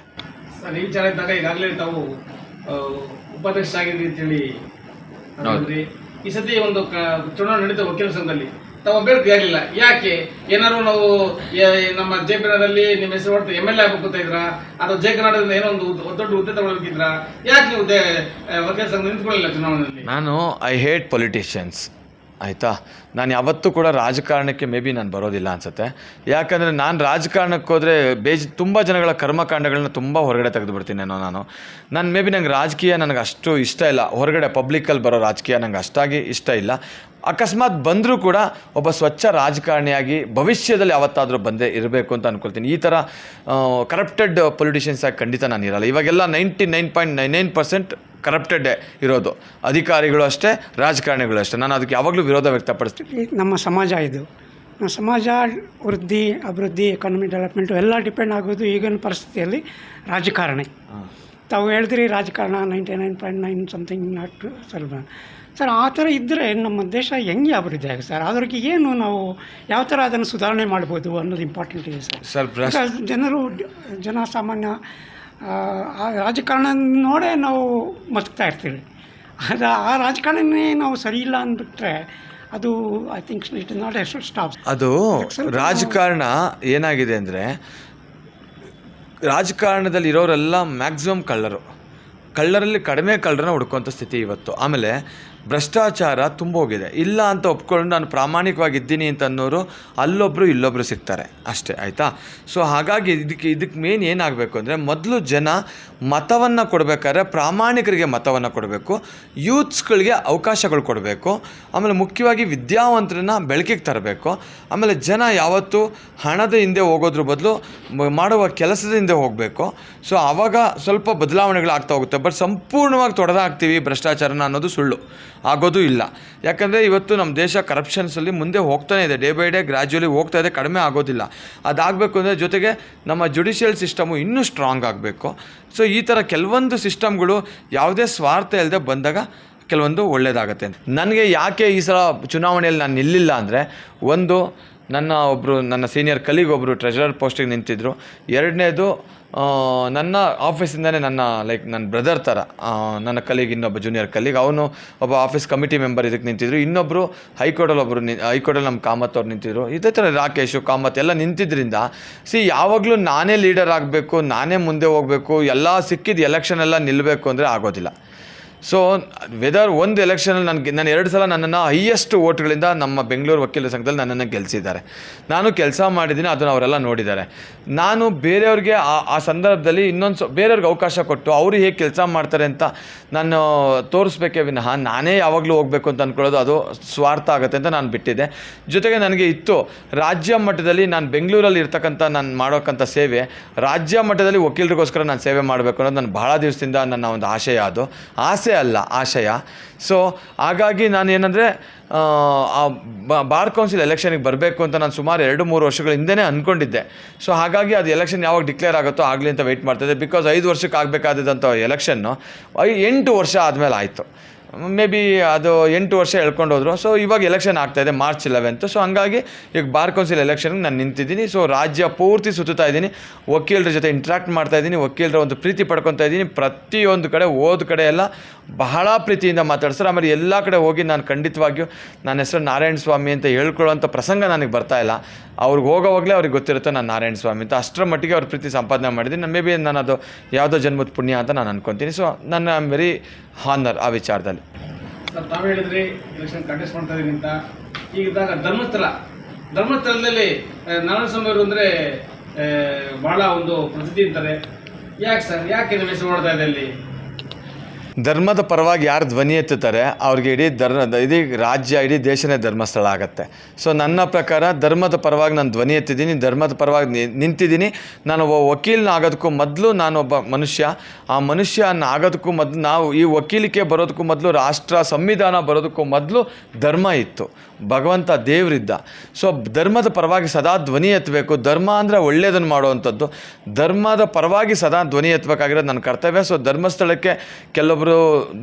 ಸರ್ ಈ ವಿಚಾರ ಇದ್ದಾಗ ಈಗಾಗಲೇ ತಾವು ಅಂತೇಳಿ ಈ ಸತಿ ಒಂದು ಚುನಾವಣೆ ನಡೀತಾ ವಕೀಲ ಸಂಘದಲ್ಲಿ. ತಾವು ಅಭ್ಯರ್ಥಿ ಆಗಲಿಲ್ಲ. ಯಾಕೆ? ಏನಾದ್ರು ನಾವು ನಮ್ಮ ಜೆ ನಗರಲ್ಲಿ ನಿಮ್ಮ ಹೆಸರು ಹೊರತು ಎಂ ಎಲ್ ಎ ಆಗ್ಬೇಕು ಇದ್ರ? ಅಥವಾ ಜೆ ಕರ್ನಾಟಕದಿಂದ ಏನೋ ಒಂದು ದೊಡ್ಡ ಹುದ್ದೆ ತಗೊಳ್ಬೇಕಿದ್ರ ಯಾಕೆ ನೀವು ವಕೀಲ ಸಂಘ ನಿಂತ್ಕೊಳ್ಳಿಲ್ಲ ಚುನಾವಣೆಯಲ್ಲಿ? ನಾನು ಐ ಹೇಟ್ ಪೊಲಿಟಿಷಿಯನ್ಸ್ ಆಯಿತಾ? ನಾನು ಯಾವತ್ತೂ ಕೂಡ ರಾಜಕಾರಣಕ್ಕೆ ಮೇ ಬಿ ನಾನು ಬರೋದಿಲ್ಲ ಅನಿಸುತ್ತೆ. ಯಾಕಂದರೆ ನಾನು ರಾಜಕಾರಣಕ್ಕೆ ಹೋದರೆ ಬೇಜ್ ತುಂಬ ಜನಗಳ ಕರ್ಮಕಾಂಡಗಳನ್ನ ತುಂಬ ಹೊರಗಡೆ ತೆಗೆದುಬಿಡ್ತೀನೇನೋ ನಾನು. ನಾನು ಮೇ ಬಿ ನಂಗೆ ರಾಜಕೀಯ ನನಗೆ ಅಷ್ಟು ಇಷ್ಟ ಇಲ್ಲ. ಹೊರಗಡೆ ಪಬ್ಲಿಕಲ್ಲಿ ಬರೋ ರಾಜಕೀಯ ನಂಗೆ ಅಷ್ಟಾಗಿ ಇಷ್ಟ ಇಲ್ಲ. ಅಕಸ್ಮಾತ್ ಬಂದರೂ ಕೂಡ ಒಬ್ಬ ಸ್ವಚ್ಛ ರಾಜಕಾರಣಿಯಾಗಿ ಭವಿಷ್ಯದಲ್ಲಿ ಯಾವತ್ತಾದರೂ ಬಂದೇ ಇರಬೇಕು ಅಂತ ಅಂದ್ಕೊಳ್ತೀನಿ ಈ ಥರ ಕರಪ್ಟೆಡ್ ಪೊಲಿಟಿಷಿಯನ್ಸ್ ಆಗಿ ಖಂಡಿತ ನಾನು ಇರಲ್ಲ. ಇವಾಗೆಲ್ಲ ninety nine point nine nine percent corrupted ಇರೋದು. ಅಧಿಕಾರಿಗಳು ಅಷ್ಟೇ, ರಾಜಕಾರಣಿಗಳು ಅಷ್ಟೇ. ನಾನು ಅದಕ್ಕೆ ಯಾವಾಗಲೂ ವಿರೋಧ ವ್ಯಕ್ತಪಡಿಸ್ತೀನಿ. ನಮ್ಮ ಸಮಾಜ ಇದು. ನಮ್ಮ ಸಮಾಜ ವೃದ್ಧಿ ಅಭಿವೃದ್ಧಿ ಎಕಾನಮಿ ಡೆವಲಪ್ಮೆಂಟು ಎಲ್ಲ ಡಿಪೆಂಡ್ ಆಗೋದು ಈಗಿನ ಪರಿಸ್ಥಿತಿಯಲ್ಲಿ ರಾಜಕಾರಣ. ತಾವು ಹೇಳಿದ್ರಿ ರಾಜಕಾರಣ ninety nine point nine something not ಸ್ವಲ್ಪ ಸರ್ ಆ ಥರ ಇದ್ದರೆ ನಮ್ಮ ದೇಶ ಹೆಂಗೆ ಅಭಿವೃದ್ಧಿ ಆಗುತ್ತೆ ಸರ್? ಅದ್ರಿಗೆ ಏನು ನಾವು ಯಾವ ಥರ ಅದನ್ನು ಸುಧಾರಣೆ ಮಾಡ್ಬೋದು ಅನ್ನೋದು ಇಂಪಾರ್ಟೆಂಟ್ ಇದೆ ಸರ್. ಸರ್ ಜನರು ಜನ ಸಾಮಾನ್ಯ ಆ, ಆ ರಾಜಕಾರಣ ನೋಡೇ ನಾವು ಮತ್ತಾ ಇರ್ತೀವಿ. ಅದು ಆ ರಾಜಕಾರಣನೇ ನಾವು ಸರಿ ಇಲ್ಲ ಅಂದ್ಬಿಟ್ರೆ ಅದು I think it is not ಎಷ್ಟು ಸ್ಟಾಪ್ ಅದು ರಾಜಕಾರಣ ಏನಾಗಿದೆ ಅಂದರೆ ರಾಜಕಾರಣದಲ್ಲಿ ಇರೋರೆಲ್ಲ ಮ್ಯಾಕ್ಸಿಮಮ್ ಕಳ್ಳರು. ಕಳ್ಳರಲ್ಲಿ ಕಡಿಮೆ ಕಳ್ಳರನ್ನ ಹುಡ್ಕೋಂಥ ಸ್ಥಿತಿ ಇವತ್ತು. ಆಮೇಲೆ ಭ್ರಷ್ಟಾಚಾರ ತುಂಬೋಗಿದೆ. ಇಲ್ಲ ಅಂತ ಒಪ್ಕೊಂಡು ನಾನು ಪ್ರಾಮಾಣಿಕವಾಗಿದ್ದೀನಿ ಅಂತ ಅನ್ನೋರು ಅಲ್ಲೊಬ್ಬರು ಇಲ್ಲೊಬ್ಬರು ಸಿಗ್ತಾರೆ. ಅಷ್ಟೇ, ಆಯಿತಾ? ಸೊ ಹಾಗಾಗಿ ಇದಕ್ಕೆ ಇದಕ್ಕೆ ಮೇನ್ ಏನಾಗಬೇಕು ಅಂದರೆ ಮೊದಲು ಜನ ಮತವನ್ನು ಕೊಡಬೇಕಾದ್ರೆ ಪ್ರಾಮಾಣಿಕರಿಗೆ ಮತವನ್ನು ಕೊಡಬೇಕು. ಯೂತ್ಸ್ಗಳಿಗೆ ಅವಕಾಶಗಳು ಕೊಡಬೇಕು. ಆಮೇಲೆ ಮುಖ್ಯವಾಗಿ ವಿದ್ಯಾವಂತರನ್ನ ಬೆಳಕಿಗೆ ತರಬೇಕು. ಆಮೇಲೆ ಜನ ಯಾವತ್ತೂ ಹಣದ ಹಿಂದೆ ಹೋಗೋದ್ರ ಬದಲು ಮಾಡುವ ಕೆಲಸದ ಹಿಂದೆ ಹೋಗಬೇಕು. ಸೊ ಆವಾಗ ಸ್ವಲ್ಪ ಬದಲಾವಣೆಗಳಾಗ್ತಾ ಹೋಗುತ್ತೆ. ಬಟ್ ಸಂಪೂರ್ಣವಾಗಿ ತೊಡೆದಾಗ್ತೀವಿ ಭ್ರಷ್ಟಾಚಾರನ ಅನ್ನೋದು ಸುಳ್ಳು. ಆಗೋದು ಇಲ್ಲ. ಯಾಕಂದರೆ ಇವತ್ತು ನಮ್ಮ ದೇಶ ಕರಪ್ಷನ್ಸಲ್ಲಿ ಮುಂದೆ ಹೋಗ್ತಾನೆ ಇದೆ. ಡೇ ಬೈ ಡೇ ಗ್ರ್ಯಾಜುಲಿ ಹೋಗ್ತಾ ಇದೆ, ಕಡಿಮೆ ಆಗೋದಿಲ್ಲ. ಅದಾಗಬೇಕು ಅಂದರೆ ಜೊತೆಗೆ ನಮ್ಮ ಜುಡಿಷಿಯಲ್ ಸಿಸ್ಟಮು ಇನ್ನೂ ಸ್ಟ್ರಾಂಗ್ ಆಗಬೇಕು. ಸೊ ಈ ಥರ ಕೆಲವೊಂದು ಸಿಸ್ಟಮ್ಗಳು ಯಾವುದೇ ಸ್ವಾರ್ಥ ಇಲ್ಲದೆ ಬಂದಾಗ ಕೆಲವೊಂದು ಒಳ್ಳೆಯದಾಗತ್ತೆ ನನಗೆ ಯಾಕೆ ಈ ಸಲ ಚುನಾವಣೆಯಲ್ಲಿ ನಾನು ನಿಲ್ಲಿಲ್ಲ ಅಂದರೆ, ಒಂದು ನನ್ನ ಒಬ್ಬರು ನನ್ನ ಸೀನಿಯರ್ ಕಲೀಗ್ ಒಬ್ಬರು ಟ್ರೆಜರರ್ ಪೋಸ್ಟಿಗೆ ನಿಂತಿದ್ದರು ಎರಡನೇದು ನನ್ನ ಆಫೀಸಿಂದನೇ ನನ್ನ ಲೈಕ್ ನನ್ನ ಬ್ರದರ್ ಥರ ನನ್ನ ಕಲೀಗ್ ಇನ್ನೊಬ್ಬ ಜೂನಿಯರ್ ಕಲೀಗ್ ಅವನು ಒಬ್ಬ ಆಫೀಸ್ ಕಮಿಟಿ ಮೆಂಬರ್ ಇದಕ್ಕೆ ನಿಂತಿದ್ರು. ಇನ್ನೊಬ್ಬರು ಹೈಕೋರ್ಟಲ್ಲಿ ಒಬ್ಬರು ನಿ, ಹೈಕೋರ್ಟಲ್ಲಿ ನಮ್ಮ ಕಾಮತ್ ಅವ್ರು ನಿಂತಿದ್ರು. ಇದೇ ಥರ ರಾಕೇಶು, ಕಾಮತ್ ಎಲ್ಲ ನಿಂತಿದ್ದರಿಂದ ಸಿ ಯಾವಾಗಲೂ ನಾನೇ ಲೀಡರ್ ಆಗಬೇಕು, ನಾನೇ ಮುಂದೆ ಹೋಗಬೇಕು, ಎಲ್ಲ ಸಿಕ್ಕಿದ ಎಲೆಕ್ಷನ್ ಎಲ್ಲ ನಿಲ್ಲಬೇಕು ಅಂದರೆ ಆಗೋದಿಲ್ಲ. ಸೊ ವೆದರ್ ಒಂದು ಎಲೆಕ್ಷನಲ್ಲಿ ನನಗೆ ನಾನು ಎರಡು ಸಲ ನನ್ನನ್ನು ಹೈಯೆಸ್ಟ್ ಓಟ್ಗಳಿಂದ ನಮ್ಮ ಬೆಂಗಳೂರು ವಕೀಲರ ಸಂಘದಲ್ಲಿ ನನ್ನನ್ನು ಗೆಲ್ಲಿಸಿದ್ದಾರೆ ನಾನು ಕೆಲಸ ಮಾಡಿದ್ದೀನಿ, ಅದನ್ನು ಅವರೆಲ್ಲ ನೋಡಿದ್ದಾರೆ. ನಾನು ಬೇರೆಯವ್ರಿಗೆ ಆ ಸಂದರ್ಭದಲ್ಲಿ ಇನ್ನೊಂದು ಬೇರೆಯವ್ರಿಗೆ ಅವಕಾಶ ಕೊಟ್ಟು ಅವರು ಹೇಗೆ ಕೆಲಸ ಮಾಡ್ತಾರೆ ಅಂತ ನಾನು ತೋರಿಸ್ಬೇಕೇ ವಿನಃ, ನಾನೇ ಯಾವಾಗಲೂ ಹೋಗಬೇಕು ಅಂತ ಅಂದ್ಕೊಳ್ಳೋದು ಅದು ಸ್ವಾರ್ಥ ಆಗುತ್ತೆ ಅಂತ ನಾನು ಬಿಟ್ಟಿದ್ದೆ. ಜೊತೆಗೆ ನನಗೆ ಇತ್ತು, ರಾಜ್ಯ ಮಟ್ಟದಲ್ಲಿ ನಾನು ಬೆಂಗಳೂರಲ್ಲಿ ಇರ್ತಕ್ಕಂಥ ನಾನು ಮಾಡೋಕ್ಕಂಥ ಸೇವೆ, ರಾಜ್ಯ ಮಟ್ಟದಲ್ಲಿ ವಕೀಲರಿಗೋಸ್ಕರ ನಾನು ಸೇವೆ ಮಾಡಬೇಕು ಅನ್ನೋದು ನಾನು ಬಹಳ ದಿವಸದಿಂದ ನನ್ನ ಒಂದು ಆಶಯ ಅದು. ಆಸೆ ಅಲ್ಲ, ಆಶಯ. ಸೊ ಹಾಗಾಗಿ ನಾನು ಏನಂದರೆ ಬಾರ್ ಕೌನ್ಸಿಲ್ ಎಲೆಕ್ಷನಿಗೆ ಬರಬೇಕು ಅಂತ ನಾನು ಸುಮಾರು ಎರಡು ಮೂರು ವರ್ಷಗಳ ಹಿಂದೆನೇ ಅಂದ್ಕೊಂಡಿದ್ದೆ ಸೊ ಹಾಗಾಗಿ ಅದು ಎಲೆಕ್ಷನ್ ಯಾವಾಗ ಡಿಕ್ಲೇರ್ ಆಗುತ್ತೋ ಆಗಲಿ ಅಂತ ವೆಯ್ಟ್ ಮಾಡ್ತಿದ್ದೆ ಬಿಕಾಸ್ ಐದು ವರ್ಷಕ್ಕೆ ಆಗಬೇಕಾದಂಥ ಎಲೆಕ್ಷನ್ನು ಎಂಟು ವರ್ಷ ಆದಮೇಲೆ ಆಯಿತು. ಮೇ ಬಿ ಅದು ಎಂಟು ವರ್ಷ ಎಳ್ಕೊಂಡು ಹೋದ್ರು. ಸೊ ಇವಾಗ ಎಲೆಕ್ಷನ್ ಆಗ್ತಾ ಇದೆ ಮಾರ್ಚ್ ಇಲೆವೆಂತ್ ಸೊ ಹಂಗಾಗಿ ಈಗ ಬಾರ್ ಕೌನ್ಸಿಲ್ ಎಲೆಕ್ಷನ್ಗೆ ನಾನು ನಿಂತಿದ್ದೀನಿ. ಸೊ ರಾಜ್ಯ ಪೂರ್ತಿ ಸುತ್ತಾ ಇದ್ದೀನಿ. ವಕೀಲರ ಜೊತೆ ಇಂಟ್ರಾಕ್ಟ್ ಮಾಡ್ತಾ ಇದ್ದೀನಿ. ವಕೀಲರ ಒಂದು ಪ್ರೀತಿ ಪಡ್ಕೊತಾ ಇದ್ದೀನಿ. ಪ್ರತಿಯೊಂದು ಕಡೆ, ಓದ್ ಕಡೆ ಎಲ್ಲ ಬಹಳ ಪ್ರೀತಿಯಿಂದ ಮಾತಾಡ್ತಾರೆ ಆಮೇಲೆ ಎಲ್ಲ ಕಡೆ ಹೋಗಿ ನಾನು ಖಂಡಿತವಾಗಿಯೂ ನನ್ನ ಹೆಸರು ನಾರಾಯಣ ಸ್ವಾಮಿ ಅಂತ ಹೇಳ್ಕೊಳ್ಳೋಂಥ ಪ್ರಸಂಗ ನನಗೆ ಬರ್ತಾ ಇಲ್ಲ. ಅವ್ರಿಗೆ ಹೋಗೋವಾಗಲೇ ಅವ್ರಿಗೆ ಗೊತ್ತಿರುತ್ತೆ ನಾನು ನಾರಾಯಣ ಸ್ವಾಮಿ ಅಂತ. ಅಷ್ಟರ ಮಟ್ಟಿಗೆ ಅವ್ರ ಪ್ರೀತಿ ಸಂಪಾದನೆ ಮಾಡಿದ್ದೀನಿ. ಮೇ ಬಿ ನಾನು ಅದು ಯಾವುದೋ ಜನ್ಮದ ಪುಣ್ಯ ಅಂತ ನಾನು ಅನ್ಕೊತೀನಿ. ಸೊ ನನ್ನ ವೆರಿ ಹಾನರ್ ಆ ವಿಚಾರದಲ್ಲಿ. ಸರ್, ತಾವು ಹೇಳಿದ್ರಿ ಎಲೆಕ್ಷನ್ ಕಂಟೆಸ್ಟ್ ಮಾಡ್ತಾ ಇದ್ದೀನಿ ಅಂತ. ಈಗಿದ್ದಾಗ ಧರ್ಮಸ್ಥಳ, ಧರ್ಮಸ್ಥಳದಲ್ಲಿ ನಾರಾಯಣಸ್ವಾಮಿಯವರು ಅಂದರೆ ಭಾಳ ಒಂದು ಪ್ರಸಿದ್ಧಿ ಅಂತಾರೆ. ಯಾಕೆ ಸರ್? ಯಾಕೆ ಹೆಸರು ಮಾಡ್ತಾ ಇದೆ ಅಲ್ಲಿ? ಧರ್ಮದ ಪರವಾಗಿ ಯಾರು ಧ್ವನಿ ಎತ್ತುತ್ತಾರೆ, ಅವ್ರಿಗೆ ಇಡೀ ಧರ್ಮ, ಇಡೀ ರಾಜ್ಯ, ಇಡೀ ದೇಶನೇ ಧರ್ಮಸ್ಥಳ ಆಗುತ್ತೆ. ಸೊ ನನ್ನ ಪ್ರಕಾರ ಧರ್ಮದ ಪರವಾಗಿ ನಾನು ಧ್ವನಿ ಎತ್ತಿದ್ದೀನಿ, ಧರ್ಮದ ಪರವಾಗಿ ನಿಂತಿದ್ದೀನಿ. ನಾನು ಒಬ್ಬ ವಕೀಲನ ಆಗೋದಕ್ಕೂ ಮೊದಲು ನಾನೊಬ್ಬ ಮನುಷ್ಯ. ಆ ಮನುಷ್ಯನ ಆಗೋದಕ್ಕೂ ಮೊದಲು ನಾವು ಈ ವಕೀಲಿಕೆ ಬರೋದಕ್ಕೂ ಮೊದಲು, ರಾಷ್ಟ್ರ ಸಂವಿಧಾನ ಬರೋದಕ್ಕೂ ಮೊದಲು ಧರ್ಮ ಇತ್ತು. ಭಗವಂತ ದೇವರಿದ್ದ. ಸೊ ಧರ್ಮದ ಪರವಾಗಿ ಸದಾ ಧ್ವನಿ ಎತ್ತಬೇಕು. ಧರ್ಮ ಅಂದರೆ ಒಳ್ಳೆಯದನ್ನು ಮಾಡುವಂಥದ್ದು. ಧರ್ಮದ ಪರವಾಗಿ ಸದಾ ಧ್ವನಿ ಎತ್ತಬೇಕಾಗಿರೋದು ನನ್ನ ಕರ್ತವ್ಯ. ಸೊ ಧರ್ಮಸ್ಥಳಕ್ಕೆ ಕೆಲವೊಬ್ಬರು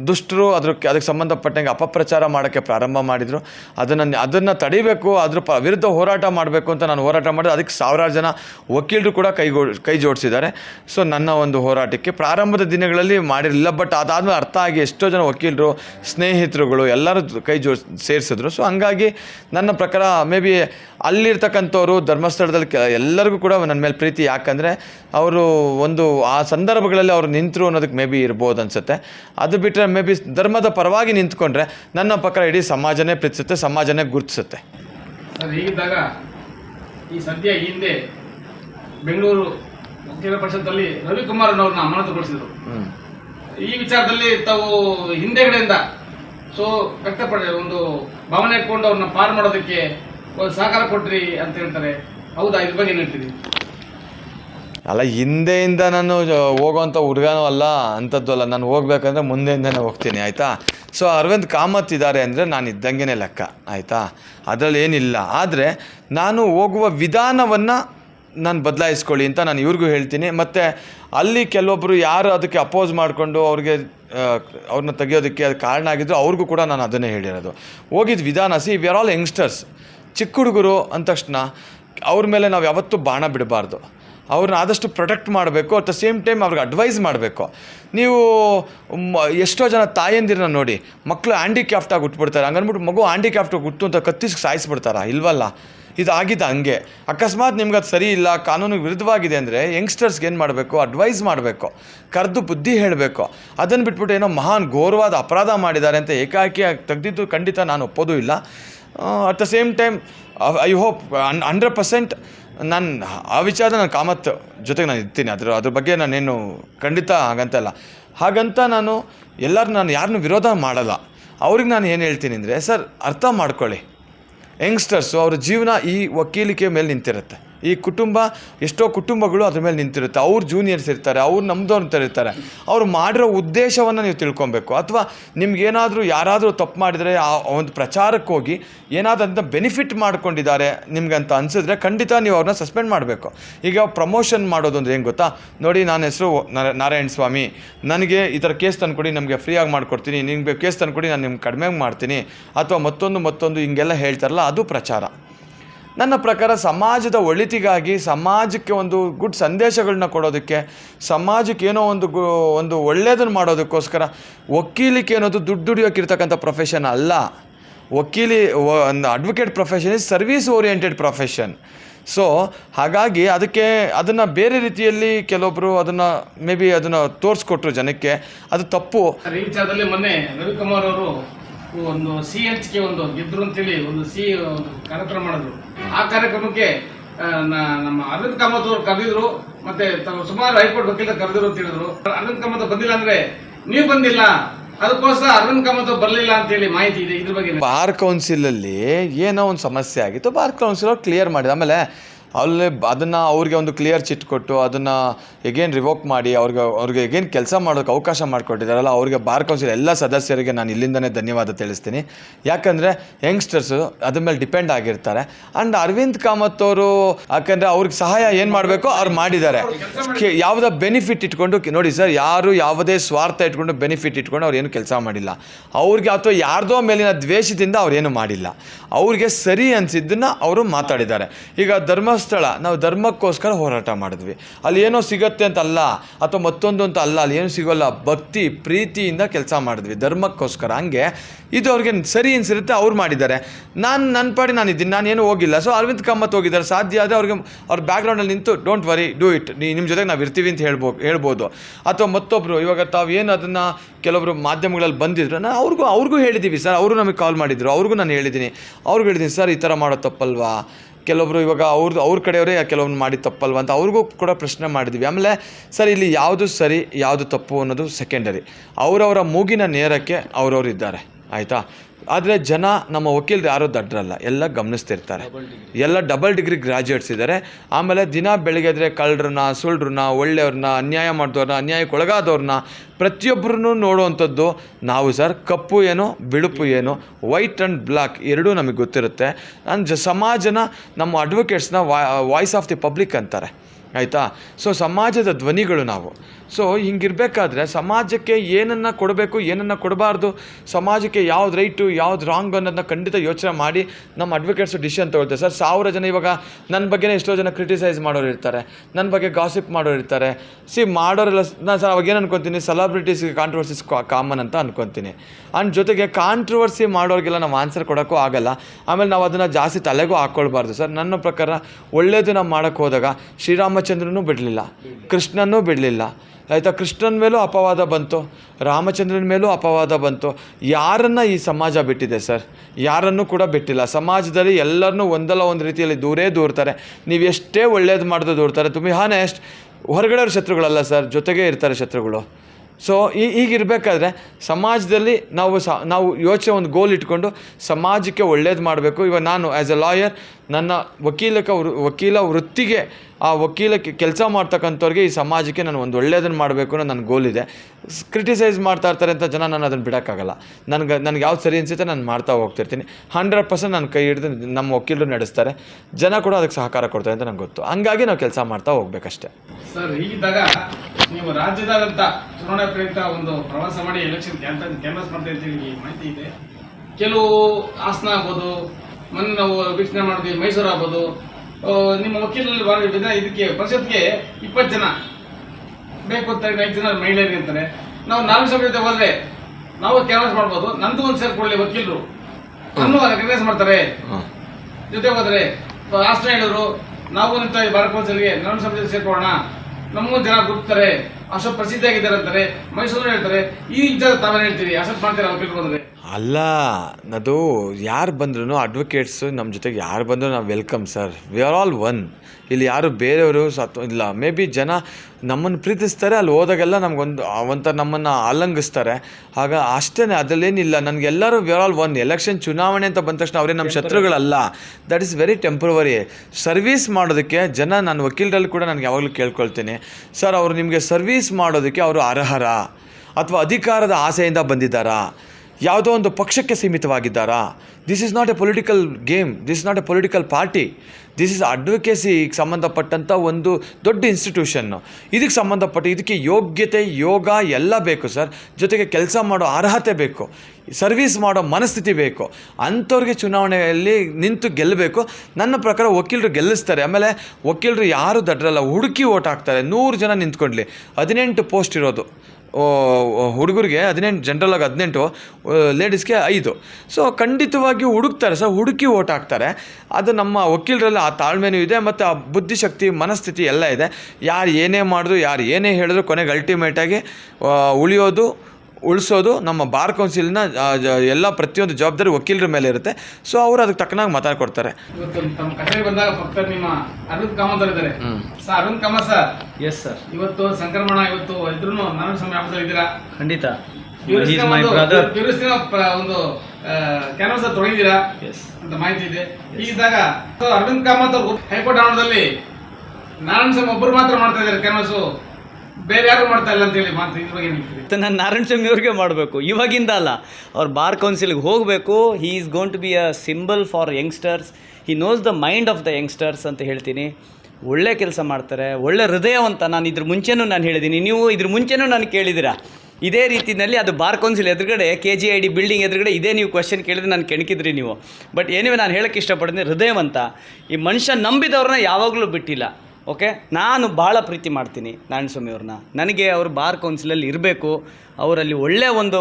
ದುಷ್ಟರು ಅದಕ್ಕೆ ಅದಕ್ಕೆ ಸಂಬಂಧಪಟ್ಟಂಗೆ ಅಪಪ್ರಚಾರ ಮಾಡೋಕ್ಕೆ ಪ್ರಾರಂಭ ಮಾಡಿದರು. ಅದನ್ನು ಅದನ್ನು ತಡಿಬೇಕು, ಅದ್ರ ಪ ವಿರುದ್ಧ ಹೋರಾಟ ಮಾಡಬೇಕು ಅಂತ ನಾನು ಹೋರಾಟ ಮಾಡಿದ್ರು ಅದಕ್ಕೆ ಸಾವಿರಾರು ಜನ ವಕೀಲರು ಕೂಡ ಕೈಗೋ ಕೈ ಜೋಡಿಸಿದ್ದಾರೆ. ಸೊ ನನ್ನ ಒಂದು ಹೋರಾಟಕ್ಕೆ ಪ್ರಾರಂಭದ ದಿನಗಳಲ್ಲಿ ಮಾಡಿರಲಿಲ್ಲ. ಬಟ್ ಅದಾದಮೇಲೆ ಅರ್ಥ ಆಗಿ ಎಷ್ಟೋ ಜನ ವಕೀಲರು, ಸ್ನೇಹಿತರುಗಳು ಎಲ್ಲರೂ ಕೈ ಜೋಡಿಸ್ ಸೇರಿಸಿದ್ರು. ಸೊ ಹಂಗಾಗಿ ನನ್ನ ಪ್ರಕಾರ ಮೇ ಬಿ ಅಲ್ಲಿರ್ತಕ್ಕಂಥವ್ರು ಧರ್ಮಸ್ಥಳದಲ್ಲಿ ಕೆ ಎಲ್ಲರಿಗೂ ಕೂಡ ನನ್ನ ಮೇಲೆ ಪ್ರೀತಿ. ಯಾಕಂದರೆ ಅವರು ಒಂದು ಆ ಸಂದರ್ಭಗಳಲ್ಲಿ ಅವರು ನಿಂತರು ಅನ್ನೋದಕ್ಕೆ ಮೇ ಬಿ ಇರ್ಬೋದು ಅನಿಸುತ್ತೆ. ಅದು ಬಿಟ್ಟರೆ ಮೇ ಬಿ ಧರ್ಮದ ಪರವಾಗಿ ನಿಂತ್ಕೊಂಡ್ರೆ ನನ್ನ ಪ್ರಕಾರ ಇಡೀ ಸಮಾಜನೇ ಪ್ರೀತಿಸುತ್ತೆ ಸಮಾಜನೇ ಗುರುತಿಸುತ್ತೆ. ಸರ್ ಹೀಗಿದ್ದಾಗ ಈ ಸದ್ಯ ಹಿಂದೆ ಬೆಂಗಳೂರು ವಕೀಲರ ಪರಿಷತ್ತಲ್ಲಿ ರವಿಕುಮಾರ್ ಅವ್ರನ್ನ ಅಮಾನತುಗೊಳಿಸಿದರು ಈ ವಿಚಾರದಲ್ಲಿ ತಾವು ಹಿಂದೆಗಡೆಯಿಂದ ಸೊ ವ್ಯಕ್ತಪಡ ಒಂದು ಭಾವನೆ ಇಟ್ಕೊಂಡು ಅವ್ರನ್ನ ಪಾರು ಮಾಡೋದಕ್ಕೆ ಒಂದು ಸಹಕಾರ ಕೊಟ್ರಿ ಅಂತ ಹೇಳ್ತಾರೆ. ಹೌದಾ? ಇದ್ರ ಬಗ್ಗೆ ಹೇಳ್ತೀರಿ? ಅಲ್ಲ, ಹಿಂದೆಯಿಂದ ನಾನು ಹೋಗುವಂಥ ಹುಡುಗನೂ ಅಲ್ಲ, ಅಂಥದ್ದು ಅಲ್ಲ. ನಾನು ಹೋಗ್ಬೇಕಂದ್ರೆ ಮುಂದೆಯಿಂದನೇ ಹೋಗ್ತೀನಿ, ಆಯಿತಾ? ಸೊ ಅರವಿಂದ್ ಕಾಮತ್ ಇದ್ದಾರೆ ಅಂದರೆ ನಾನು ಇದ್ದಂಗೆ ಲೆಕ್ಕ, ಆಯಿತಾ? ಅದರಲ್ಲಿ ಏನಿಲ್ಲ. ಆದರೆ ನಾನು ಹೋಗುವ ವಿಧಾನವನ್ನು ನಾನು ಬದಲಾಯಿಸ್ಕೊಳ್ಳಿ ಅಂತ ನಾನು ಇವ್ರಿಗೂ ಹೇಳ್ತೀನಿ. ಮತ್ತು ಅಲ್ಲಿ ಕೆಲವೊಬ್ಬರು ಯಾರು ಅದಕ್ಕೆ ಅಪೋಸ್ ಮಾಡಿಕೊಂಡು ಅವ್ರಿಗೆ ಅವ್ರನ್ನ ತೆಗಿಯೋದಕ್ಕೆ ಅದು ಕಾರಣ ಆಗಿದ್ರು ಅವ್ರಿಗೂ ಕೂಡ ನಾನು ಅದನ್ನೇ ಹೇಳಿರೋದು. ಹೋಗಿದ್ದ ವಿಧಾನ see we are all youngsters ಚಿಕ್ಕ ಹುಡುಗರು ಅಂದ ತಕ್ಷಣ ಅವ್ರ ಮೇಲೆ ನಾವು ಯಾವತ್ತೂ ಬಾಣ ಬಿಡಬಾರ್ದು. ಅವ್ರನ್ನ ಆದಷ್ಟು ಪ್ರೊಟೆಕ್ಟ್ ಮಾಡಬೇಕು ಅಟ್ ದ ಸೇಮ್ ಟೈಮ್ ಅವ್ರಿಗೆ ಅಡ್ವೈಸ್ ಮಾಡಬೇಕು. ನೀವು ಎಷ್ಟೋ ಜನ ತಾಯಂದಿರನ್ನ ನೋಡಿ ಮಕ್ಕಳು ಹ್ಯಾಂಡಿಕ್ಯಾಫ್ಟಾಗಿ ಉಟ್ಬಿಡ್ತಾರೆ. ಹಂಗನ್ಬಿಟ್ಟು ಮಗು ಹ್ಯಾಂಡಿಕ್ಯಾಫ್ಟಾಗಿ ಹುಟ್ಟು ಅಂತ ಕತ್ತಿಸಿ ಸಾಯಿಸ್ಬಿಡ್ತಾರ? ಇಲ್ವಲ್ಲ? ಇದು ಆಗಿದ್ದ ಹಂಗೆ. ಅಕಸ್ಮಾತ್ ನಿಮ್ಗೆ ಅದು ಸರಿ ಇಲ್ಲ ಕಾನೂನಿಗೆ ವಿರುದ್ಧವಾಗಿದೆ ಅಂದರೆ ಯಂಗ್ಸ್ಟರ್ಸ್ಗೆ ಏನು ಮಾಡಬೇಕು? ಅಡ್ವೈಸ್ ಮಾಡಬೇಕು. ಕರೆದು ಬುದ್ಧಿ ಹೇಳಬೇಕು. ಅದನ್ನು ಬಿಟ್ಬಿಟ್ಟು ಏನೋ ಮಹಾನ್ ಘೋರವಾದ ಅಪರಾಧ ಮಾಡಿದ್ದಾರೆ ಅಂತ ಏಕಾಏಕಿಯಾಗಿ ತೆಗೆದಿದ್ದು ಖಂಡಿತ ನಾನು ಒಪ್ಪೋದು ಇಲ್ಲ. At the same time I hope hundred percent ನಾನು ಆ ವಿಚಾರ ನಾನು ಕಾಮತ್ ಜೊತೆಗೆ ನಾನು ಇರ್ತೀನಿ. ಅದ್ರ ಅದ್ರ ಬಗ್ಗೆ ನಾನೇನು ಖಂಡಿತ ಹಾಗಂತಲ್ಲ ಹಾಗಂತ ನಾನು ಎಲ್ಲರೂ ನಾನು ಯಾರನ್ನೂ ವಿರೋಧ ಮಾಡಲ್ಲ. ಅವ್ರಿಗೆ ನಾನು ಏನು ಹೇಳ್ತೀನಿ ಅಂದರೆ, ಸರ್, ಅರ್ಥ ಮಾಡ್ಕೊಳ್ಳಿ. ಯಂಗ್ಸ್ಟರ್ಸು ಅವ್ರ ಜೀವನ ಈ ವಕೀಲಿಕೆ ಮೇಲೆ ನಿಂತಿರುತ್ತೆ. ಈ ಕುಟುಂಬ, ಎಷ್ಟೋ ಕುಟುಂಬಗಳು ಅದ್ರ ಮೇಲೆ ನಿಂತಿರುತ್ತೆ. ಅವ್ರ ಜೂನಿಯರ್ಸ್ ಇರ್ತಾರೆ, ಅವ್ರು ನಮ್ಮದವ್ರು ಇರ್ತಾರೆ. ಅವ್ರು ಮಾಡಿರೋ ಉದ್ದೇಶವನ್ನು ನೀವು ತಿಳ್ಕೊಬೇಕು. ಅಥವಾ ನಿಮ್ಗೇನಾದರೂ ಯಾರಾದರೂ ತಪ್ಪು ಮಾಡಿದರೆ ಆ ಒಂದು ಪ್ರಚಾರಕ್ಕೆ ಹೋಗಿ ಏನಾದರೂ ಅಂತ ಬೆನಿಫಿಟ್ ಮಾಡ್ಕೊಂಡಿದ್ದಾರೆ ಅಂತ ಅನಿಸಿದ್ರೆ ಖಂಡಿತ ನೀವು ಅವ್ರನ್ನ ಸಸ್ಪೆಂಡ್ ಮಾಡಬೇಕು. ಈಗ ಪ್ರಮೋಷನ್ ಮಾಡೋದು ಅಂದರೆ ಏನು ಗೊತ್ತಾ? ನೋಡಿ ನನ್ನ ಹೆಸರು ನಾರಾಯಣ ಸ್ವಾಮಿ. ನನಗೆ ಈ ಥರ ಕೇಸ್ ತಂದುಕೊಡಿ, ನಮಗೆ ಫ್ರೀಯಾಗಿ ಮಾಡಿಕೊಡ್ತೀನಿ. ನಿಮಗೆ ಕೇಸ್ ತಂದುಕೊಡಿ, ನಾನು ನಿಮ್ಗೆ ಕಡಿಮೆ ಮಾಡ್ತೀನಿ. ಅಥವಾ ಮತ್ತೊಂದು ಮತ್ತೊಂದು ಹಿಂಗೆಲ್ಲ ಹೇಳ್ತಾರಲ್ಲ, ಅದು ಪ್ರಚಾರ. ನನ್ನ ಪ್ರಕಾರ ಸಮಾಜದ ಒಳಿತಿಗಾಗಿ ಸಮಾಜಕ್ಕೆ ಒಂದು ಗುಡ್ ಸಂದೇಶಗಳನ್ನ ಕೊಡೋದಕ್ಕೆ, ಸಮಾಜಕ್ಕೆ ಏನೋ ಒಂದು ಒಂದು ಒಳ್ಳೆಯದನ್ನು ಮಾಡೋದಕ್ಕೋಸ್ಕರ ವಕೀಲಿಕೆ ಅನ್ನೋದು ದುಡ್ಡು ದುಡಿಯೋಕ್ಕಿರ್ತಕ್ಕಂಥ ಪ್ರೊಫೆಷನ್ ಅಲ್ಲ. ವಕೀಲಿ ಒಂದು advocate profession is service oriented profession so ಹಾಗಾಗಿ ಅದಕ್ಕೆ ಅದನ್ನು ಬೇರೆ ರೀತಿಯಲ್ಲಿ ಕೆಲವೊಬ್ಬರು ಅದನ್ನು ಮೇ ಬಿ ಅದನ್ನು ತೋರಿಸ್ಕೊಟ್ರು ಜನಕ್ಕೆ, ಅದು ತಪ್ಪು. ಮೊನ್ನೆ ರವಿಕುಮಾರ್ ಅವರು ಒಂದು ಸಿ ಎಚ್ ಕೆ ಒಂದು ಗೆದ್ರು ಅಂತೇಳಿ ಒಂದು ಸಿ ಕಾರ್ಯಕ್ರಮ ಮಾಡಿದ್ರು. ಆ ಕಾರ್ಯಕ್ರಮಕ್ಕೆ ನಮ್ಮ ಅರವಿಂದ್ ಕಾಮತ್ ಅವರು ಕರೆದಿದ್ರು, ಮತ್ತೆ ಸುಮಾರು ಹೈಕೋರ್ಟ್ ವಕೀಲ ಕರೆದಿರು ಅಂತ ಹೇಳಿದ್ರು. ಅರವಿಂದ್ ಕಾಮತ್ ಬಂದಿಲ್ಲ ಅಂದ್ರೆ ನೀವು ಬಂದಿಲ್ಲ, ಅದಕ್ಕೋಸ್ಕರ ಅರವಿಂದ್ ಕಾಮತ್ ಬರ್ಲಿಲ್ಲ ಅಂತೇಳಿ ಮಾಹಿತಿ ಇದೆ ಇದ್ರ ಬಗ್ಗೆ. ಬಾರ್ ಕೌನ್ಸಿಲಲ್ಲಿ ಏನೋ ಒಂದು ಸಮಸ್ಯೆ ಆಗಿತ್ತು ಬಾರ್ ಕೌನ್ಸಿಲ್ ಕ್ಲಿಯರ್ ಮಾಡಿದ ಆಮೇಲೆ ಅಲ್ಲಿ ಅದನ್ನು ಅವ್ರಿಗೆ ಒಂದು ಕ್ಲಿಯರ್ ಚಿಟ್ ಕೊಟ್ಟು ಅದನ್ನು ಎಗೇನ್ ರಿವೋಕ್ ಮಾಡಿ ಅವ್ರಿಗೆ ಅವ್ರಿಗೆ ಎಗೇನ್ ಕೆಲಸ ಮಾಡೋಕ್ಕೆ ಅವಕಾಶ ಮಾಡಿಕೊಟ್ಟಿದ್ದಾರಲ್ಲ, ಅವ್ರಿಗೆ ಬಾರ್ ಕೌನ್ಸಿಲ್ ಎಲ್ಲ ಸದಸ್ಯರಿಗೆ ನಾನು ಇಲ್ಲಿಂದನೇ ಧನ್ಯವಾದ ತಿಳಿಸ್ತೀನಿ. ಯಾಕಂದರೆ ಯಂಗ್ಸ್ಟರ್ಸು ಅದ್ರ ಮೇಲೆ ಡಿಪೆಂಡ್ ಆಗಿರ್ತಾರೆ. ಆ್ಯಂಡ್ ಅರವಿಂದ್ ಕಾಮತ್ ಅವರು, ಯಾಕಂದರೆ ಅವ್ರಿಗೆ ಸಹಾಯ ಏನು ಮಾಡಬೇಕೋ ಅವ್ರು ಮಾಡಿದ್ದಾರೆ. ಯಾವುದೋ ಬೆನಿಫಿಟ್ ಇಟ್ಕೊಂಡು, ನೋಡಿ ಸರ್ ಯಾರು ಯಾವುದೇ ಸ್ವಾರ್ಥ ಇಟ್ಕೊಂಡು ಬೆನಿಫಿಟ್ ಇಟ್ಕೊಂಡು ಅವ್ರು ಏನು ಕೆಲಸ ಮಾಡಿಲ್ಲ. ಅವ್ರಿಗೆ ಅಥವಾ ಯಾರ್ದೋ ಮೇಲಿನ ದ್ವೇಷದಿಂದ ಅವ್ರೇನು ಮಾಡಿಲ್ಲ. ಅವ್ರಿಗೆ ಸರಿ ಅನಿಸಿದ್ದನ್ನು ಅವರು ಮಾತಾಡಿದ್ದಾರೆ. ಈಗ ಧರ್ಮಸ್ಥಳ, ನಾವು ಧರ್ಮಕ್ಕೋಸ್ಕರ ಹೋರಾಟ ಮಾಡಿದ್ವಿ. ಅಲ್ಲಿ ಏನೋ ಸಿಗತ್ತೆ ಅಂತ ಅಲ್ಲ ಅಥವಾ ಮತ್ತೊಂದು ಅಂತ ಅಲ್ಲ, ಅಲ್ಲಿ ಏನು ಸಿಗೋಲ್ಲ, ಭಕ್ತಿ, ಪ್ರೀತಿಯಿಂದ ಕೆಲಸ ಮಾಡಿದ್ವಿ, ಧರ್ಮಕ್ಕೋಸ್ಕರ. ಹಂಗೆ ಇದು ಅವ್ರಿಗೆ ಸರಿ ಅನಿಸಿರುತ್ತೆ, ಅವ್ರು ಮಾಡಿದ್ದಾರೆ. ನಾನು ನನ್ನ ಪಾಡಿ ನಾನು ಇದ್ದೀನಿ, ನಾನು ಏನು ಹೋಗಿಲ್ಲ. ಸೊ ಅರವಿಂದ್ ಕಾಮತ್ ಹೋಗಿದ್ದಾರೆ, ಸಾಧ್ಯ ಆದರೆ ಅವ್ರಿಗೆ, ಅವ್ರ ಬ್ಯಾಕ್ಗ್ರೌಂಡಲ್ಲಿ ನಿಂತು ಡೋಂಟ್ ವರಿ ಡೂ ಇಟ್ ನೀ ನಿಮ್ಮ ಜೊತೆಗೆ ನಾವು ಇರ್ತೀವಿ ಅಂತ ಹೇಳ್ಬೋದು ಹೇಳ್ಬೋದು. ಅಥವಾ ಮತ್ತೊಬ್ಬರು ಇವಾಗ ತಾವು ಏನು ಅದನ್ನು ಕೆಲವರು ಮಾಧ್ಯಮಗಳಲ್ಲಿ ಬಂದಿದ್ರು ನಾನು ಅವ್ರಿಗೂ ಅವ್ರಿಗೂ ಹೇಳಿದ್ದೀವಿ ಸರ್, ಅವರು ನಮಗೆ ಕಾಲ್ ಮಾಡಿದ್ರು, ಅವ್ರಿಗೂ ನಾನು ಹೇಳಿದ್ದೀನಿ ಅವ್ರಿಗೂ ಹೇಳಿದ್ದೀನಿ ಸರ್, ಈ ಥರ ಮಾಡೋ ತಪ್ಪಲ್ವಾ? ಕೆಲವೊಬ್ರು ಇವಾಗ ಅವ್ರದ್ದು ಅವ್ರ ಕಡೆಯವರೇ ಕೆಲವೊಂದು ಮಾಡಿ ತಪ್ಪಲ್ವ ಅಂತ ಅವ್ರಿಗೂ ಕೂಡ ಪ್ರಶ್ನೆ ಮಾಡಿದ್ವಿ. ಆಮೇಲೆ ಸರ್, ಇಲ್ಲಿ ಯಾವುದು ಸರಿ, ಯಾವುದು ತಪ್ಪು ಅನ್ನೋದು ಸೆಕೆಂಡರಿ ಅವರವರ ಮೂಗಿನ ನೇರಕ್ಕೆ ಅವ್ರವ್ರು ಇದ್ದಾರೆ. ಆಯಿತಾ? ಆದರೆ ಜನ ನಮ್ಮ ವಕೀಲರು ಯಾರೂ ದಡ್ಡರಲ್ಲ ಎಲ್ಲ ಗಮನಿಸ್ತಿರ್ತಾರೆ. ಎಲ್ಲ ಡಬಲ್ ಡಿಗ್ರಿ ಗ್ರಾಜ್ಯುಯೇಟ್ಸ್ ಇದ್ದಾರೆ ಆಮೇಲೆ ದಿನ ಬೆಳಗ್ಗೆ ಎದ್ರೆ ಕಳ್ಳರನ್ನ ಸುಳ್ಳರನ್ನ ಒಳ್ಳೆಯವ್ರನ್ನ ಅನ್ಯಾಯ ಮಾಡಿದವ್ರನ್ನ ಅನ್ಯಾಯಕ್ಕೆ ಒಳಗಾದವ್ರನ್ನ ಪ್ರತಿಯೊಬ್ಬರನ್ನು ನೋಡುವಂಥದ್ದು ನಾವು ಸರ್ ಕಪ್ಪು ಏನು ಬಿಳುಪು ಏನು ವೈಟ್ ಆ್ಯಂಡ್ ಬ್ಲ್ಯಾಕ್ ಎರಡೂ ನಮಗೆ ಗೊತ್ತಿರುತ್ತೆ. ನಾನು ಜ ಸಮಾಜನ ನಮ್ಮ ಅಡ್ವೊಕೇಟ್ಸ್ನ ವಾಯ್ಸ್ ಆಫ್ ದಿ ಪಬ್ಲಿಕ್ ಅಂತಾರೆ. ಆಯಿತಾ? ಸೊ ಸಮಾಜದ ಧ್ವನಿಗಳು ನಾವು. ಸೊ ಹಿಂಗಿರಬೇಕಾದ್ರೆ ಸಮಾಜಕ್ಕೆ ಏನನ್ನು ಕೊಡಬೇಕು, ಏನನ್ನು ಕೊಡಬಾರ್ದು, ಸಮಾಜಕ್ಕೆ ಯಾವ್ದು ರೈಟು, ಯಾವ್ದು ರಾಂಗ್ ಅನ್ನೋದನ್ನ ಖಂಡಿತ ಯೋಚನೆ ಮಾಡಿ ನಮ್ಮ ಅಡ್ವೊಕೇಟ್ಸು ಡಿಸಿಷನ್ ತೊಗೊಳ್ತಾರೆ. ಸರ್, ಸಾವಿರ ಜನ ಇವಾಗ ನನ್ನ ಬಗ್ಗೆನೇ ಎಷ್ಟೋ ಜನ ಕ್ರಿಟಿಸೈಸ್ ಮಾಡೋರು ಇರ್ತಾರೆ ನನ್ನ ಬಗ್ಗೆ ಗಾಸಿಪ್ ಮಾಡೋರು ಇರ್ತಾರೆ. ಸಿ ಮಾಡೋರೆಲ್ಲ ನಾನು ಸರ್ ಅವಾಗ ಏನು ಅನ್ಕೊತೀನಿ ಸೆಲೆಬ್ರಿಟೀಸ್ಗೆ ಕಾಂಟ್ರವರ್ಸಿಸ್ ಕಾಮನ್ ಅಂತ ಅನ್ಕೊತೀನಿ. ಆ್ಯಂಡ್ ಜೊತೆಗೆ ಕಾಂಟ್ರವರ್ಸಿ ಮಾಡೋರಿಗೆಲ್ಲ ನಾವು ಆನ್ಸರ್ ಕೊಡೋಕ್ಕೂ ಆಗಲ್ಲ. ಆಮೇಲೆ ನಾವು ಅದನ್ನು ಜಾಸ್ತಿ ತಲೆಗೂ ಹಾಕ್ಕೊಳ್ಬಾರ್ದು ಸರ್, ನನ್ನ ಪ್ರಕಾರ ಒಳ್ಳೆಯದನ್ನ ಮಾಡೋಕ್ಕೆ ಹೋದಾಗ ಶ್ರೀರಾಮಚಂದ್ರನೂ ಬಿಡಲಿಲ್ಲ, ಕೃಷ್ಣನೂ ಬಿಡಲಿಲ್ಲ. ಆಯಿತಾ, ಕೃಷ್ಣನ ಮೇಲೂ ಅಪವಾದ ಬಂತು, ರಾಮಚಂದ್ರನ ಮೇಲೂ ಅಪವಾದ ಬಂತು. ಯಾರನ್ನು ಈ ಸಮಾಜ ಬಿಟ್ಟಿದೆ ಸರ್? ಯಾರನ್ನು ಕೂಡ ಬಿಟ್ಟಿಲ್ಲ. ಸಮಾಜದಲ್ಲಿ ಎಲ್ಲರನ್ನೂ ಒಂದಲ್ಲ ಒಂದು ರೀತಿಯಲ್ಲಿ ದೂರೇ ದೂರ್ತಾರೆ. ನೀವು ಎಷ್ಟೇ ಒಳ್ಳೇದು ಮಾಡಿದ್ರು ದೂರ್ತಾರೆ. ತುಮಿ ಹಾನೆಸ್ಟ್ ಹೊರಗಡೆ ಶತ್ರುಗಳಲ್ಲ ಸರ್, ಜೊತೆಗೆ ಇರ್ತಾರೆ ಶತ್ರುಗಳು. ಸೊ ಈ ಈಗಿರಬೇಕಾದ್ರೆ ಸಮಾಜದಲ್ಲಿ ನಾವು ಸ, ನಾವು ಯೋಚನೆ, ಒಂದು ಗೋಲ್ ಇಟ್ಕೊಂಡು ಸಮಾಜಕ್ಕೆ ಒಳ್ಳೇದು ಮಾಡಬೇಕು. ಇವಾಗ ನಾನು ಆ್ಯಸ್ ಎ ಲಾಯರ್ ನನ್ನ ವಕೀಲಕ ವೃ, ವಕೀಲ ವೃತ್ತಿಗೆ ಆ ವಕೀಲಕ್ಕೆ ಕೆಲಸ ಮಾಡ್ತಕ್ಕಂಥವ್ರಿಗೆ ಈ ಸಮಾಜಕ್ಕೆ ನಾನು ಒಂದು ಒಳ್ಳೆಯದನ್ನು ಮಾಡಬೇಕು ಅನ್ನೋ ನನ್ನ ಗೋಲ್ ಇದೆ. ಕ್ರಿಟಿಸೈಸ್ ಮಾಡ್ತಾ ಇರ್ತಾರೆ ಅಂತ ಜನ ನಾನು ಅದನ್ನು ಬಿಡೋಕ್ಕಾಗಲ್ಲ. ನನಗೆ ನನಗೆ ಯಾವ್ದು ಸರಿ ಅನಿಸುತ್ತೆ ನಾನು ಮಾಡ್ತಾ ಹೋಗ್ತಿರ್ತೀನಿ. ಹಂಡ್ರೆಡ್ ಪರ್ಸೆಂಟ್ ನನ್ನ ಕೈ ಹಿಡಿದು ನಮ್ಮ ವಕೀಲರು ನಡೆಸ್ತಾರೆ. ಜನ ಕೂಡ ಅದಕ್ಕೆ ಸಹಕಾರ ಕೊಡ್ತಾರೆ ಅಂತ ನಂಗೆ ಗೊತ್ತು. ಹಂಗಾಗಿ ನಾವು ಕೆಲಸ ಮಾಡ್ತಾ ಹೋಗ್ಬೇಕಷ್ಟೇ. ಸರ್, ಹೀಗಿದ್ದಾಗ ನೀವು ರಾಜ್ಯದಾದಂಥ ಚುನಾವಣೆ ಪ್ರಯುಕ್ತ ಒಂದು ಪ್ರವಾಸ ಮಾಡಿ ಎಲೆಕ್ಷನ್ ಕ್ಯಾಂಪಸ್ ಮಾಡ್ತಾ ಇರ್ತೀವಿ ಮಾಹಿತಿ ಇದೆ. ಕೆಲವು ಆಸನ ಆಗ್ಬೋದು ಮೊನ್ನೆ ನಾವು ವೀಕ್ಷಣೆ ಮಾಡಿದ್ವಿ ಮೈಸೂರು ಆಗ್ಬೋದು ನಿಮ್ಮ ವಕೀಲರಲ್ಲಿ ಇದಕ್ಕೆ ಪರಿಷತ್ಗೆ ಇಪ್ಪತ್ತು ಜನ. ಬೇಕು ಅಂತ ಐದು ಜನ ಮಹಿಳೆಯರಿಗೆ ಅಂತಾರೆ ನಾವು ನಾಲ್ಕು ಸಭೆ ಜೊತೆ ಹೋದ್ರೆ ನಾವು ಕ್ಯಾನ್ವಾಸ್ ಮಾಡ್ಬೋದು. ನಂದು ಒಂದು ಸೇರ್ಕೊಳ್ಳಿ ವಕೀಲರು. ನನ್ನೂ ರೆಕಗ್ನೈಸ್ ಮಾಡ್ತಾರೆ. ಜೊತೆ ಹೋದ್ರೆ ಆಸ್ಟ್ರೇಲಿಯವರು ನಾವು ನಿಂತ ಬಾರ್ ಕೌನ್ಸಿಲ್ಗೆ ನಮ್ಮ ಜೊತೆ ಸೇರ್ಕೊಳ್ಳೋಣ. ನಮಗೂ ಜನ ಗುರ್ತಾರೆ ಅಷ್ಟೊಂದು ಪ್ರಸಿದ್ಧ ಆಗಿದ್ದಾರೆ ಅಂತಾರೆ ಮೈಸೂರು ಹೇಳ್ತಾರೆ ಈ ವಿಚಾರ ತಾವೇನು ಹೇಳ್ತೀರಿ ಅಷ್ಟು ಮಾಡ್ತೀರಾ ಅವ್ರು ಬಂದ್ರೆ. ಅಲ್ಲ ಅದು ಯಾರು ಬಂದ್ರು ಅಡ್ವೊಕೇಟ್ಸು ನಮ್ಮ ಜೊತೆಗೆ ಯಾರು ಬಂದರೂ ನಾವು welcome sir we are all one ಇಲ್ಲಿ ಯಾರು ಬೇರೆಯವರು ಸತ್ ಇಲ್ಲ ಮೇ ಬಿ ಜನ ನಮ್ಮನ್ನು ಪ್ರೀತಿಸ್ತಾರೆ ಅಲ್ಲಿ ಹೋದಾಗೆಲ್ಲ ನಮಗೊಂದು ಒಂಥರ ನಮ್ಮನ್ನು ಆಲಂಗಿಸ್ತಾರೆ ಆಗ ಅಷ್ಟೇ ಅದರಲ್ಲೇನಿಲ್ಲ. ನನಗೆಲ್ಲರೂ we are all one election ಚುನಾವಣೆ ಅಂತ ಬಂದ ತಕ್ಷಣ ಅವರೇ ನಮ್ಮ ಶತ್ರುಗಳಲ್ಲ. That is very temporary service ಮಾಡೋದಕ್ಕೆ ಜನ ನಾನು ವಕೀಲರಲ್ಲಿ ಕೂಡ ನನಗೆ ಯಾವಾಗಲೂ ಕೇಳ್ಕೊಳ್ತೀನಿ. ಸರ್ ಅವರು ನಿಮಗೆ ಸರ್ವೀಸ್ ಮಾಡೋದಕ್ಕೆ ಅವರು ಅರ್ಹರ? ಅಥವಾ ಅಧಿಕಾರದ ಆಸೆಯಿಂದ ಬಂದಿದ್ದಾರಾ? ಯಾವುದೋ ಒಂದು ಪಕ್ಷಕ್ಕೆ ಸೀಮಿತವಾಗಿದ್ದಾರಾ? This is not a political game this not a political party this is ಅಡ್ವೊಕೇಸಿಗೆ ಸಂಬಂಧಪಟ್ಟಂಥ ಒಂದು ದೊಡ್ಡ ಇನ್ಸ್ಟಿಟ್ಯೂಷನ್ನು ಇದಕ್ಕೆ ಸಂಬಂಧಪಟ್ಟ ಇದಕ್ಕೆ ಯೋಗ್ಯತೆ, ಯೋಗ ಎಲ್ಲ ಬೇಕು ಸರ್. ಜೊತೆಗೆ ಕೆಲಸ ಮಾಡೋ ಅರ್ಹತೆ ಬೇಕು. ಸರ್ವೀಸ್ ಮಾಡೋ ಮನಸ್ಥಿತಿ ಬೇಕು. ಅಂಥವ್ರಿಗೆ ಚುನಾವಣೆಯಲ್ಲಿ ನಿಂತು ಗೆಲ್ಲಬೇಕು. ನನ್ನ ಪ್ರಕಾರ ವಕೀಲರು ಗೆಲ್ಲಿಸ್ತಾರೆ. ಆಮೇಲೆ ವಕೀಲರು ಯಾರು ದಡ್ರಲ್ಲ, ಹುಡುಕಿ ಓಟ್ ಹಾಕ್ತಾರೆ. ನೂರು ಜನ ನಿಂತ್ಕೊಂಡ್ಲಿ. ಹದಿನೆಂಟು ಪೋಸ್ಟ್ ಇರೋದು. ಹುಡುಗರಿಗೆ ಹದಿನೆಂಟು ಜನರಲಾಗಿ ಹದಿನೆಂಟು ಲೇಡೀಸ್ಗೆ ಐದು. ಸೊ ಖಂಡಿತವಾಗಿಯೂ ಹುಡುಕ್ತಾರೆ. ಸರ್ ಹುಡುಕಿ ಓಟ್ ಹಾಕ್ತಾರೆ. ಅದು ನಮ್ಮ ವಕೀಲರಲ್ಲಿ ಆ ತಾಳ್ಮೆನೂ ಇದೆ ಮತ್ತು ಆ ಬುದ್ಧಿಶಕ್ತಿ, ಮನಸ್ಥಿತಿ ಎಲ್ಲ ಇದೆ. ಯಾರು ಏನೇ ಮಾಡಿದ್ರು, ಯಾರು ಏನೇ ಹೇಳಿದ್ರು ಕೊನೆಗೆ ಅಲ್ಟಿಮೇಟಾಗಿ ಉಳಿಯೋದು ಉಳಿಸೋದು ನಮ್ಮ ಬಾರ್ ಕೌನ್ಸಿಲ್ನ ಎಲ್ಲ ಪ್ರತಿಯೊಂದು ಜವಾಬ್ದಾರಿ ವಕೀಲರ ಮೇಲೆ ಇರುತ್ತೆ. ಸೊ ಅವರು ಅದಕ್ಕೆ ತಕ್ಕನಾಗಿ ಮಾತಾಡ್ಕೊಡ್ತಾರೆ. ಎಸ್ ಸರ್ ಇವತ್ತು ಸಂಕ್ರಮಣ ಇವತ್ತು ಇದ್ರು ನಾರಾಯಣ ಸ್ವಾಮಿ ಆಫೀಸಲ್ಲಿ ಇದ್ದೀರಾ? ಖಂಡಿತ. ಒಂದು- ಬ್ರದರ್ ಇವ್ರ ಒಂದು ಕ್ಯಾನ್ವಾಸ್ ತೊಡಗಿದ್ದೀರಾ ಎಸ್ ಅಂತ ಮಾಹಿತಿ ಇದೆ. ಹೀಗಿದ್ದಾಗ ಅರವಿಂದ್ ಕಾಮತ್ ಅವರು ಹೈಕೋರ್ಟ್ ಆವರಣದಲ್ಲಿ ನಾರಾಯಣ ಸ್ವಾಮಿ ಒಬ್ಬರು ಮಾತ್ರ ಮಾಡ್ತಾ ಇದ್ದಾರೆ ಕ್ಯಾನ್ವಾಸು ಬೇರೆ ಯಾರು ಮಾಡ್ತಾ ಇಲ್ಲ ಅಂತ ಹೇಳಿ ಮಾತು ಇದ್ರ ಬಗ್ಗೆ ನಾನು ನಾರಾಯಣ ಸ್ವಾಮಿ ಅವ್ರಿಗೆ ಮಾಡಬೇಕು. ಇವಾಗಿಂದ ಅಲ್ಲ, ಅವ್ರು ಬಾರ್ ಕೌನ್ಸಿಲ್ಗೆ ಹೋಗಬೇಕು he is gone to be a symbol for youngsters he knows the mind of the youngsters ಅಂತ ಹೇಳ್ತೀನಿ. ಒಳ್ಳೆ ಕೆಲಸ ಮಾಡ್ತಾರೆ, ಒಳ್ಳೆ ಹೃದಯವಂತ ನಾನು ಇದ್ರ ಮುಂಚೆನೂ ನಾನು ಹೇಳಿದ್ದೀನಿ. ನೀವು ಇದ್ರ ಮುಂಚೆನೂ ನಾನು ಕೇಳಿದಿರ ಇದೇ ರೀತಿಯಲ್ಲಿ ಅದು ಬಾರ್ ಕೌನ್ಸಿಲ್ ಎದುರುಗಡೆ K G I D building ಎದುರುಗಡೆ ಇದೇ ನೀವು ಕ್ವಶನ್ ಕೇಳಿದ್ರೆ ನಾನು ಕೆಣಕಿದ್ರಿ ನೀವು. ಬಟ್ ಏನಿವೆ ನಾನು ಹೇಳೋಕ್ಕೆ ಇಷ್ಟಪಡ್ತೀನಿ, ಹೃದಯವಂತ. ಈ ಮನುಷ್ಯ ನಂಬಿದವ್ರನ್ನ ಯಾವಾಗಲೂ ಬಿಟ್ಟಿಲ್ಲ. ಓಕೆ ನಾನು ಭಾಳ ಪ್ರೀತಿ ಮಾಡ್ತೀನಿ ನಾರಾಯಣಸ್ವಾಮಿ ಅವ್ರನ್ನ. ನನಗೆ ಅವರು ಬಾರ್ ಕೌನ್ಸಿಲಲ್ಲಿ ಇರಬೇಕು, ಅವರಲ್ಲಿ ಒಳ್ಳೆಯ ಒಂದು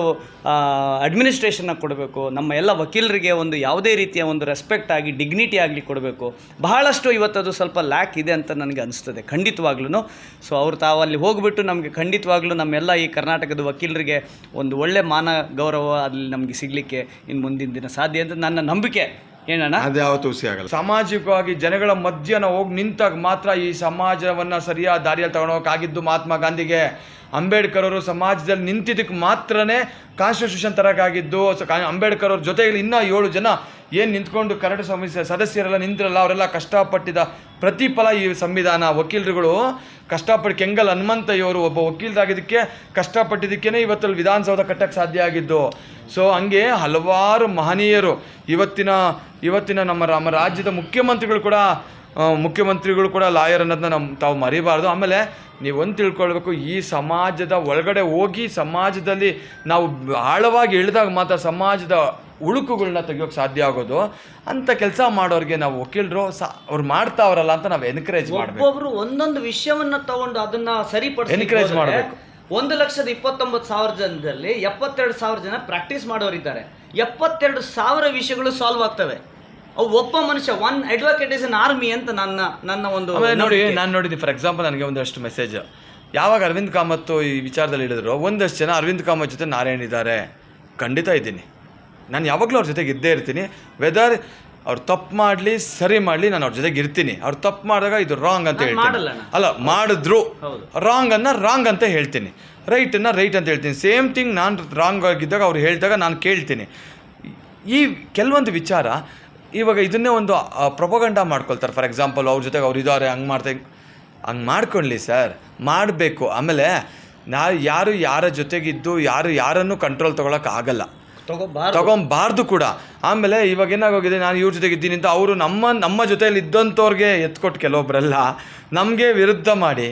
ಅಡ್ಮಿನಿಸ್ಟ್ರೇಷನ್ನ ಕೊಡಬೇಕು, ನಮ್ಮ ಎಲ್ಲ ವಕೀಲರಿಗೆ ಒಂದು ಯಾವುದೇ ರೀತಿಯ ಒಂದು ರೆಸ್ಪೆಕ್ಟ್ ಆಗಿ ಡಿಗ್ನಿಟಿ ಆಗಲಿ ಕೊಡಬೇಕು. ಬಹಳಷ್ಟು ಇವತ್ತದು ಸ್ವಲ್ಪ ಲ್ಯಾಕ್ ಇದೆ ಅಂತ ನನಗೆ ಅನಿಸ್ತದೆ ಖಂಡಿತವಾಗ್ಲೂ ಸೊ ಅವ್ರು ತಾವು ಅಲ್ಲಿ ಹೋಗಿಬಿಟ್ಟು ನಮಗೆ ಖಂಡಿತವಾಗ್ಲೂ ನಮ್ಮೆಲ್ಲ ಈ ಕರ್ನಾಟಕದ ವಕೀಲರಿಗೆ ಒಂದು ಒಳ್ಳೆ ಮಾನ ಗೌರವ ಅಲ್ಲಿ ನಮಗೆ ಸಿಗಲಿಕ್ಕೆ ಇನ್ನು ಮುಂದಿನ ದಿನ ಸಾಧ್ಯ ಅಂತ ನನ್ನ ನಂಬಿಕೆ. ಏನಣ್ಣ ಅದು ಯಾವತ್ತೂ ಹುಸಿ ಆಗಲ್ಲ. ಸಾಮಾಜಿಕವಾಗಿ ಜನಗಳ ಮಧ್ಯ ನಾವು ಹೋಗಿ ನಿಂತಾಗ ಮಾತ್ರ ಈ ಸಮಾಜವನ್ನು ಸರಿಯಾದ ದಾರಿಯಲ್ಲಿ ತಗೊಂಡೋಗಕ್ಕಾಗಿದ್ದು ಮಹಾತ್ಮ ಗಾಂಧಿಗೆ. ಅಂಬೇಡ್ಕರ್ ಅವರು ಸಮಾಜದಲ್ಲಿ ನಿಂತಿದ್ದಕ್ಕೆ ಮಾತ್ರನೇ ಕಾನ್ಸ್ಟಿಟ್ಯೂಷನ್ ತರಕಾಗಿದ್ದು ಸೊ ಅಂಬೇಡ್ಕರ್ ಅವ್ರ ಜೊತೆಗೆ ಇನ್ನೂ ಏಳು ಜನ ಏನು ನಿಂತ್ಕೊಂಡು ಕರಡು ಸಮಿತಿ ಸದಸ್ಯರೆಲ್ಲ ನಿಂತಿರಲ್ಲ, ಅವರೆಲ್ಲ ಕಷ್ಟಪಟ್ಟಿದ ಪ್ರತಿಫಲ ಈ ಸಂವಿಧಾನ ವಕೀಲರುಗಳು. ಕಷ್ಟಪಟ್ಟು ಕೆಂಗಲ್ ಹನುಮಂತಯ್ಯವರು ಒಬ್ಬ ವಕೀಲರಾಗಿದ್ದಕ್ಕೆ ಕಷ್ಟಪಟ್ಟಿದ್ದಕ್ಕೇ ಇವತ್ತಲ್ಲಿ ವಿಧಾನಸೌಧ ಕಟ್ಟಕ್ಕೆ ಸಾಧ್ಯ ಆಗಿದ್ದು. ಸೊ ಹಂಗೆ ಹಲವಾರು ಮಹನೀಯರು, ಇವತ್ತಿನ ಇವತ್ತಿನ ನಮ್ಮ ನಮ್ಮ ರಾಜ್ಯದ ಮುಖ್ಯಮಂತ್ರಿಗಳು ಕೂಡ ಮುಖ್ಯಮಂತ್ರಿಗಳು ಕೂಡ ಲಾಯರ್ ಅನ್ನೋದನ್ನ ನಮ್ಮ ತಾವು ಮರಿಬಾರ್ದು. ಆಮೇಲೆ ನೀವೊಂದು ಒಂದು ತಿಳ್ಕೊಳ್ಬೇಕು ಈ ಸಮಾಜದ ಒಳಗಡೆ ಹೋಗಿ ಸಮಾಜದಲ್ಲಿ ನಾವು ಆಳವಾಗಿ ಇಳಿದಾಗ ಮಾತ್ರ ಸಮಾಜದ ಉಳುಕುಗಳನ್ನ ತೆಗಿಯೋಕೆ ಸಾಧ್ಯ ಆಗೋದು. ಅಂತ ಕೆಲಸ ಮಾಡೋರಿಗೆ ನಾವು ವಕೀಲರು ಅವ್ರು ಅವ್ರು ಮಾಡ್ತಾವ್ರಲ್ಲ ಅಂತ ನಾವು ಎನ್ಕರೇಜ್ ಮಾಡಬೇಕು. ಒಬ್ಬೊಬ್ರು ಒಂದೊಂದು ವಿಷಯವನ್ನು ತಗೊಂಡು ಅದನ್ನ ಸರಿಪಡಿಸಿ ಎನ್ಕರೇಜ್ ಮಾಡಬೇಕು. ಒಂದು ಲಕ್ಷದ ಇಪ್ಪತ್ತೊಂಬತ್ತು ಸಾವಿರ ಜನದಲ್ಲಿ ಎಪ್ಪತ್ತೆರಡು ಸಾವಿರ ಜನ ಪ್ರಾಕ್ಟೀಸ್ ಮಾಡೋರಿದ್ದಾರೆ. ಎಪ್ಪತ್ತೆರಡು ಸಾವಿರ ವಿಷಯಗಳು ಸಾಲ್ವ್ ಆಗ್ತವೆ. ಒಬ್ಬ ಮನುಷ್ಯ one advocate is an army ಅಂತ ನನ್ನ ನನ್ನ ಒಂದು ನೋಡಿ ನಾನು ನೋಡಿದ್ದೀನಿ ಫಾರ್ ಎಕ್ಸಾಂಪಲ್ ನನಗೆ ಒಂದಷ್ಟು ಮೆಸೇಜ್ ಯಾವಾಗ ಅರವಿಂದ್ ಕಾಮತ್ ಈ ವಿಚಾರದಲ್ಲಿ ಹೇಳಿದ್ರು ಒಂದಷ್ಟು ಜನ ಅರವಿಂದ್ ಕಾಮತ್ ಜೊತೆ ನಾರಾಯಣ್ ಇದ್ದಾರೆ. ಖಂಡಿತ ಇದ್ದೀನಿ. ನಾನು ಯಾವಾಗಲೂ ಅವ್ರ ಜೊತೆಗೆ ಇದ್ದೇ ಇರ್ತೀನಿ. ವೆದರ್ ಅವ್ರು ತಪ್ಪು ಮಾಡಲಿ ಸರಿ ಮಾಡಲಿ ನಾನು ಅವ್ರ ಜೊತೆಗೆ ಇರ್ತೀನಿ. ಅವ್ರು ತಪ್ಪು ಮಾಡಿದಾಗ ಇದು ರಾಂಗ್ ಅಂತ ಹೇಳ್ತೀನಿ. ಅಲ್ಲ ಮಾಡಿದ್ರು. ರಾಂಗ್ ಅನ್ನ ರಾಂಗ್ ಅಂತ ಹೇಳ್ತೀನಿ. ರೈಟನ್ನು ರೈಟ್ ಅಂತ ಹೇಳ್ತೀನಿ. ಸೇಮ್ ಥಿಂಗ್ ನಾನು ರಾಂಗ್ ಆಗಿದ್ದಾಗ ಅವ್ರು ಹೇಳಿದಾಗ ನಾನು ಕೇಳ್ತೀನಿ. ಈ ಕೆಲವೊಂದು ವಿಚಾರ ಇವಾಗ ಇದನ್ನೇ ಒಂದು ಪ್ರೊಪಗಂಡ ಮಾಡ್ಕೊಳ್ತಾರೆ. ಫಾರ್ ಎಕ್ಸಾಂಪಲ್ ಅವ್ರ ಜೊತೆಗೆ ಅವ್ರು ಇದ್ದಾರೆ ಹಂಗೆ ಮಾಡ್ತೆ ಹಂಗೆ ಮಾಡ್ಕೊಳ್ಳಿ ಸರ್. ಮಾಡಬೇಕು. ಆಮೇಲೆ ನಾ ಯಾರು ಯಾರ ಜೊತೆಗಿದ್ದು ಯಾರು ಯಾರನ್ನು ಕಂಟ್ರೋಲ್ ತೊಗೊಳಕ್ಕೆ ಆಗಲ್ಲ. ತಗೋಬಾರ್ದು. ತಗೊಂಬಾರ್ದು ಕೂಡ. ಆಮೇಲೆ ಇವಾಗ ಏನಾಗೋಗಿದೆ ನಾನು ಇವ್ರ ಜೊತೆಗೆ ಇದ್ದೀನಿ ಅಂತ ಅವರು ನಮ್ಮ ನಮ್ಮ ಜೊತೆಯಲ್ಲಿ ಇದ್ದಂಥವ್ರಿಗೆ ಎತ್ಕೊಟ್ಟು ಕೆಲವೊಬ್ಬರೆಲ್ಲ ನಮಗೆ ವಿರುದ್ಧ ಮಾಡಿ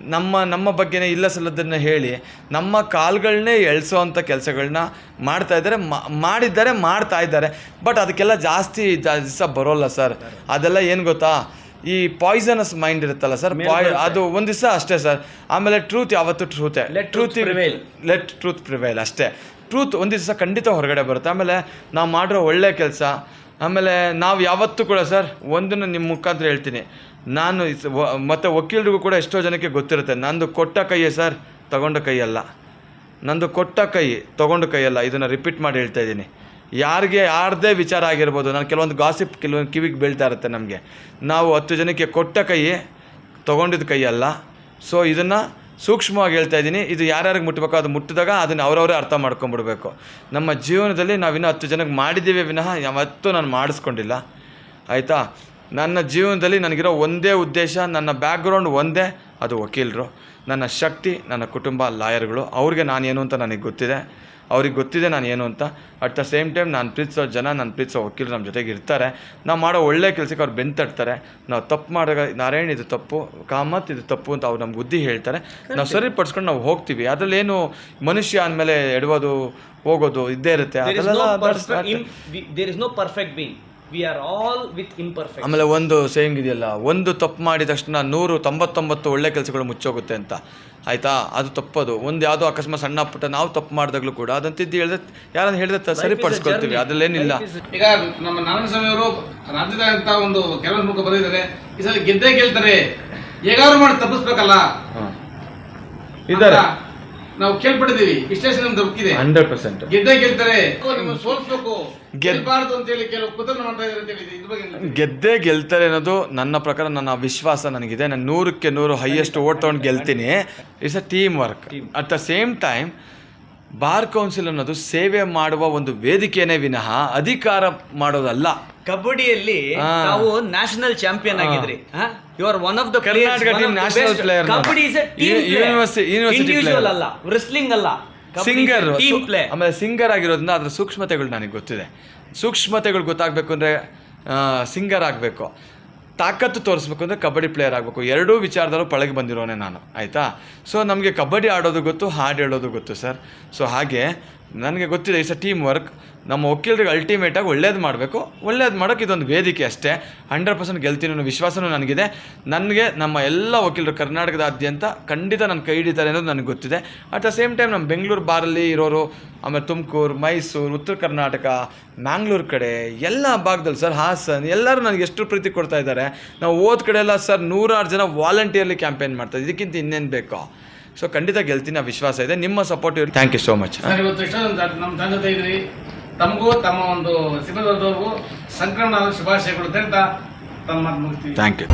ನಮ್ಮ ನಮ್ಮ ಬಗ್ಗೆನೇ ಇಲ್ಲ ಸಲ್ಲದನ್ನು ಹೇಳಿ ನಮ್ಮ ಕಾಲುಗಳನ್ನೇ ಎಳ್ಸೋ ಅಂಥ ಕೆಲಸಗಳನ್ನ ಮಾಡ್ತಾ ಇದ್ದಾರೆ ಮಾ- ಮಾಡಿದ್ದಾರೆ ಮಾಡ್ತಾ ಇದ್ದಾರೆ. ಬಟ್ ಅದಕ್ಕೆಲ್ಲ ಜಾಸ್ತಿ ದಿವಸ ಬರೋಲ್ಲ ಸರ್ ಅದೆಲ್ಲ ಏನು ಗೊತ್ತಾ? ಈ ಪಾಯ್ಸನಸ್ ಮೈಂಡ್ ಇರುತ್ತಲ್ಲ ಸರ್ ಪಾಯ್ ಅದು ಒಂದು ದಿವಸ ಅಷ್ಟೇ ಸರ್ ಆಮೇಲೆ ಟ್ರೂತ್ ಯಾವತ್ತೂ ಟ್ರೂತೆ Let truth prevail. Let truth prevail ಅಷ್ಟೇ. ಟ್ರೂತ್ ಒಂದು ದಿವಸ ಖಂಡಿತ ಹೊರಗಡೆ ಬರುತ್ತೆ. ಆಮೇಲೆ ನಾವು ಮಾಡಿರೋ ಒಳ್ಳೆಯ ಕೆಲಸ ಆಮೇಲೆ ನಾವು ಯಾವತ್ತೂ ಕೂಡ ಸರ್ ಒಂದನ್ನು ನಿಮ್ಮ ಮುಖಾಂತರ ಹೇಳ್ತೀನಿ. ನಾನು ಮತ್ತು ವಕೀಲರಿಗೂ ಕೂಡ ಎಷ್ಟೋ ಜನಕ್ಕೆ ಗೊತ್ತಿರುತ್ತೆ, ನಂದು ಕೊಟ್ಟ ಕೈಯೇ ಸರ್, ತಗೊಂಡ ಕೈಯಲ್ಲ. ನಂದು ಕೊಟ್ಟ ಕೈ, ತಗೊಂಡ ಕೈಯಲ್ಲ. ಇದನ್ನು ರಿಪೀಟ್ ಮಾಡಿ ಹೇಳ್ತಾ ಇದ್ದೀನಿ. ಯಾರಿಗೆ ಯಾರದೇ ವಿಚಾರ ಆಗಿರ್ಬೋದು, ನಾನು ಕೆಲವೊಂದು ಗಾಸಿಪ್, ಕೆಲವೊಂದು ಕಿವಿಗೆ ಬೀಳ್ತಾ ಇರುತ್ತೆ ನಮಗೆ. ನಾವು ಹತ್ತು ಜನಕ್ಕೆ ಕೊಟ್ಟ ಕೈ ತೊಗೊಂಡಿದ್ದ ಕೈಯಲ್ಲ. ಸೊ ಇದನ್ನು ಸೂಕ್ಷ್ಮವಾಗಿ ಹೇಳ್ತಾ ಇದ್ದೀನಿ. ಇದು ಯಾರ್ಯಾರಿಗೆ ಮುಟ್ಟಬೇಕೋ ಅದು ಮುಟ್ಟಿದಾಗ ಅದನ್ನು ಅವರವರೇ ಅರ್ಥ ಮಾಡ್ಕೊಂಬಿಡ್ಬೇಕು. ನಮ್ಮ ಜೀವನದಲ್ಲಿ ನಾವಿನ್ನೂ ಹತ್ತು ಜನಕ್ಕೆ ಮಾಡಿದ್ದೀವಿ ವಿನಃ ಯಾವತ್ತೂ ನಾನು ಮಾಡಿಸ್ಕೊಂಡಿಲ್ಲ. ಆಯಿತಾ? ನನ್ನ ಜೀವನದಲ್ಲಿ ನನಗಿರೋ ಒಂದೇ ಉದ್ದೇಶ ನನ್ನ ಬ್ಯಾಕ್ಗ್ರೌಂಡ್ ಒಂದೇ ಅದು ವಕೀಲರು. ನನ್ನ ಶಕ್ತಿ ನನ್ನ ಕುಟುಂಬ ಲಾಯರ್ಗಳು. ಅವ್ರಿಗೆ ನಾನೇನು ಅಂತ ನನಗೆ ಗೊತ್ತಿದೆ. ಅವ್ರಿಗೆ ಗೊತ್ತಿದೆ ನಾನು ಏನು ಅಂತ. ಅಟ್ ದ ಸೇಮ್ ಟೈಮ್ ನಾನು ಪ್ರೀತಿಸೋ ಜನ ನಾನು ಪ್ರೀತಿಸೋ ವಕೀಲರು ನಮ್ಮ ಜೊತೆಗೆ ಇರ್ತಾರೆ. ನಾವು ಮಾಡೋ ಒಳ್ಳೆ ಕೆಲಸಕ್ಕೆ ಅವ್ರು ಬೆಂತಟ್ತಾರೆ ನಾವು ತಪ್ಪು ಮಾಡಿದಾಗ ನಾರಾಯಣ್ ಇದು ತಪ್ಪು ಕಾಮತ್ ಇದು ತಪ್ಪು ಅಂತ ಅವ್ರು ನಮ್ಗೆ ಬುದ್ಧಿ ಹೇಳ್ತಾರೆ. ನಾವು ಸರಿಪಡಿಸ್ಕೊಂಡು ನಾವು ಹೋಗ್ತೀವಿ. ಅದರಲ್ಲೇನು ಮನುಷ್ಯ ಅಂದಮೇಲೆ ಎಡವೋದು ಹೋಗೋದು ಇದ್ದೇ ಇರುತ್ತೆ. ಅದೆಲ್ಲ we are all with imperfect ಆಮೇಲೆ ಒಂದು ಸೇಯಿಂಗ್ ಇದೆಯಲ್ಲ ಒಂದು ತಪ್ಪು ಮಾಡಿದ ತಕ್ಷಣ ನೂರು ತೊಂಬತ್ತೊಂಬತ್ತು ಒಳ್ಳೆ ಕೆಲಸಗಳು ಮುಚ್ಚೋಗುತ್ತೆ ಅಂತ. ಆಯ್ತಾ? ಅದು ತಪ್ಪದು. ಒಂದು ಯಾವುದೋ ಅಕಸ್ಮಾತ್ ಸಣ್ಣ ಪುಟ್ಟ ನಾವು ತಪ್ಪು ಮಾಡಿದಾಗಲೂ ಕೂಡ ಅದಂತಿದ್ದು ಹೇಳಿದ್ರೆ ಯಾರನ್ನು ಹೇಳಿದ್ರೆ ಸರಿಪಡಿಸ್ಕೊಳ್ತೀವಿ. ಅದರಲ್ಲೇನಿಲ್ಲ ಈಗ ನಮ್ಮ ನಾರಾಯಣ ಸ್ವಾಮಿ ಅವರು ಅಂತ ಒಂದು ಕೆಲವು ಮುಖ ಬರೆದಿದ್ದಾರೆ. ಈ ಸಲ ಗೆದ್ದೇ ಗೆಲ್ತಾರೆ. ಹೇಗಾದ್ರು ಮಾಡಿ ತಪ್ಪಿಸ್ಬೇಕಲ್ಲ. ಇದ್ದಾರೆ. ನಾವು ಕೇಳ್ಪಟ್ಟಿದ್ದೀವಿ. ವಿಶ್ಲೇಷಣೆ ದೊರಕಿದೆ ಹಂಡ್ರೆಡ್ ಪರ್ಸೆಂಟ್. ಗೆದ್ದೇ ಗೆಲ್ತಾರೆ. ನಿಮ್ಮ ಸೋಲ್ಸ್ಬೇಕು. ಗೆದ್- ಗೆಲ್ಬಾರ್ದು ಅಂತ ಹೇಳಿ ಕೆಲವು ಕುತಂತ್ರ ಮಾಡ್ತಾ ಇದ್ದಾರೆ ಅಂತ ಹೇಳಿ ಇದ್ರ ಬಗ್ಗೆ? ಗೆದ್ದೇ ಗೆಲ್ತಾರೆ ಅನ್ನೋದು ನನ್ನ ಪ್ರಕಾರ ನನ್ನ ವಿಶ್ವಾಸ ನನಗಿದೆ. ನಾನು ನೂರಕ್ಕೆ ನೂರು ಹೈಯೆಸ್ಟ್ ಓಟ್ ತೊಗೊಂಡು ಗೆಲ್ತೀನಿ. It's a team work at the same time bar council ಅನ್ನೋದು ಸೇವೆ ಮಾಡುವ ಒಂದು ವೇದಿಕೆನೇ ವಿನಃ ಅಧಿಕಾರ ಮಾಡೋದಲ್ಲ. ಕಬಡ್ಡಿಯಲ್ಲಿ. ನಾವು national champion ಆಗಿದ್ರಿ. You are one of the Karnataka team national player. Kabaddi is a individual ಅಲ್ಲ ರೆಸ್ಲಿಂಗ್ ಅಲ್ಲ. ಸಿಂಗರ್ ಟೀಮ್ ಪ್ಲೇ ಆಮೇಲೆ ಸಿಂಗರ್ ಆಗಿರೋದ್ರಿಂದ ಅದ್ರ ಸೂಕ್ಷ್ಮತೆಗಳು ನನಗೆ ಗೊತ್ತಿದೆ. ಸೂಕ್ಷ್ಮತೆಗಳು ಗೊತ್ತಾಗಬೇಕು ಅಂದರೆ ಸಿಂಗರ್ ಆಗಬೇಕು. ತಾಕತ್ತು ತೋರಿಸ್ಬೇಕು ಅಂದರೆ ಕಬಡ್ಡಿ ಪ್ಲೇಯರ್ ಆಗಬೇಕು. ಎರಡೂ ವಿಚಾರದಲ್ಲೂ ಪಳಗಿ ಬಂದಿರೋನೆ ನಾನು, ಆಯಿತಾ? ಸೊ ನಮಗೆ ಕಬಡ್ಡಿ ಆಡೋದು ಗೊತ್ತು, ಹಾಡು ಹೇಳೋದು ಗೊತ್ತು ಸರ್ ಸೊ ಹಾಗೆ ನನಗೆ ಗೊತ್ತಿದೆ ಇಟ್ಸ್ ಅ ಟೀಮ್ ವರ್ಕ್ ನಮ್ಮ ವಕೀಲರಿಗೆ ಅಲ್ಟಿಮೇಟಾಗಿ ಒಳ್ಳೇದು ಮಾಡಬೇಕು. ಒಳ್ಳೇದು ಮಾಡೋಕ್ಕೆ ಇದೊಂದು ವೇದಿಕೆ ಅಷ್ಟೇ. ಹಂಡ್ರೆಡ್ ಪರ್ಸೆಂಟ್ ಗೆಲ್ತೀನಿ ಅನ್ನೋ ವಿಶ್ವಾಸನೂ ನನಗಿದೆ. ನನಗೆ ನಮ್ಮ ಎಲ್ಲ ವಕೀಲರು ಕರ್ನಾಟಕದಾದ್ಯಂತ ಖಂಡಿತ ನನ್ನ ಕೈ ಹಿಡಿತಾರೆ ಅನ್ನೋದು ನನಗೆ ಗೊತ್ತಿದೆ. ಅಟ್ ದ ಸೇಮ್ ಟೈಮ್ ನಮ್ಮ ಬೆಂಗಳೂರು ಬಾರಲ್ಲಿ ಇರೋರು, ಆಮೇಲೆ ತುಮಕೂರು, ಮೈಸೂರು, ಉತ್ತರ ಕರ್ನಾಟಕ, ಮ್ಯಾಂಗ್ಳೂರು ಕಡೆ, ಎಲ್ಲ ಭಾಗದಲ್ಲಿ ಸರ್, ಹಾಸನ್, ಎಲ್ಲರೂ ನನಗೆ ಎಷ್ಟು ಪ್ರೀತಿ ಕೊಡ್ತಾ ಇದ್ದಾರೆ. ನಾವು ಓದ್ ಕಡೆ ಎಲ್ಲ ಸರ್, ನೂರಾರು ಜನ ವಾಲಂಟಿಯರ್ಲಿ ಕ್ಯಾಂಪೇನ್ ಮಾಡ್ತಾರೆ ಇದಕ್ಕಿಂತ ಇನ್ನೇನು ಬೇಕೋ? ಸೊ ಖಂಡಿತ ಗೆಲ್ತೀನಿ ಆ ವಿಶ್ವಾಸ ಇದೆ. ನಿಮ್ಮ support thank you so much ಇವತ್ತು ನಮ್ಮ ತಂದೆ ಇದ್ರಿ? ತಮಗೂ ತಮ್ಮ ಒಂದು ಸಿಬ್ಬಂದಿವರೆಗೂ ಸಂಕ್ರಮಣ ಶುಭಾಶಯಗಳು ಅಂತ ತಮ್ಮ ಥ್ಯಾಂಕ್ ಯು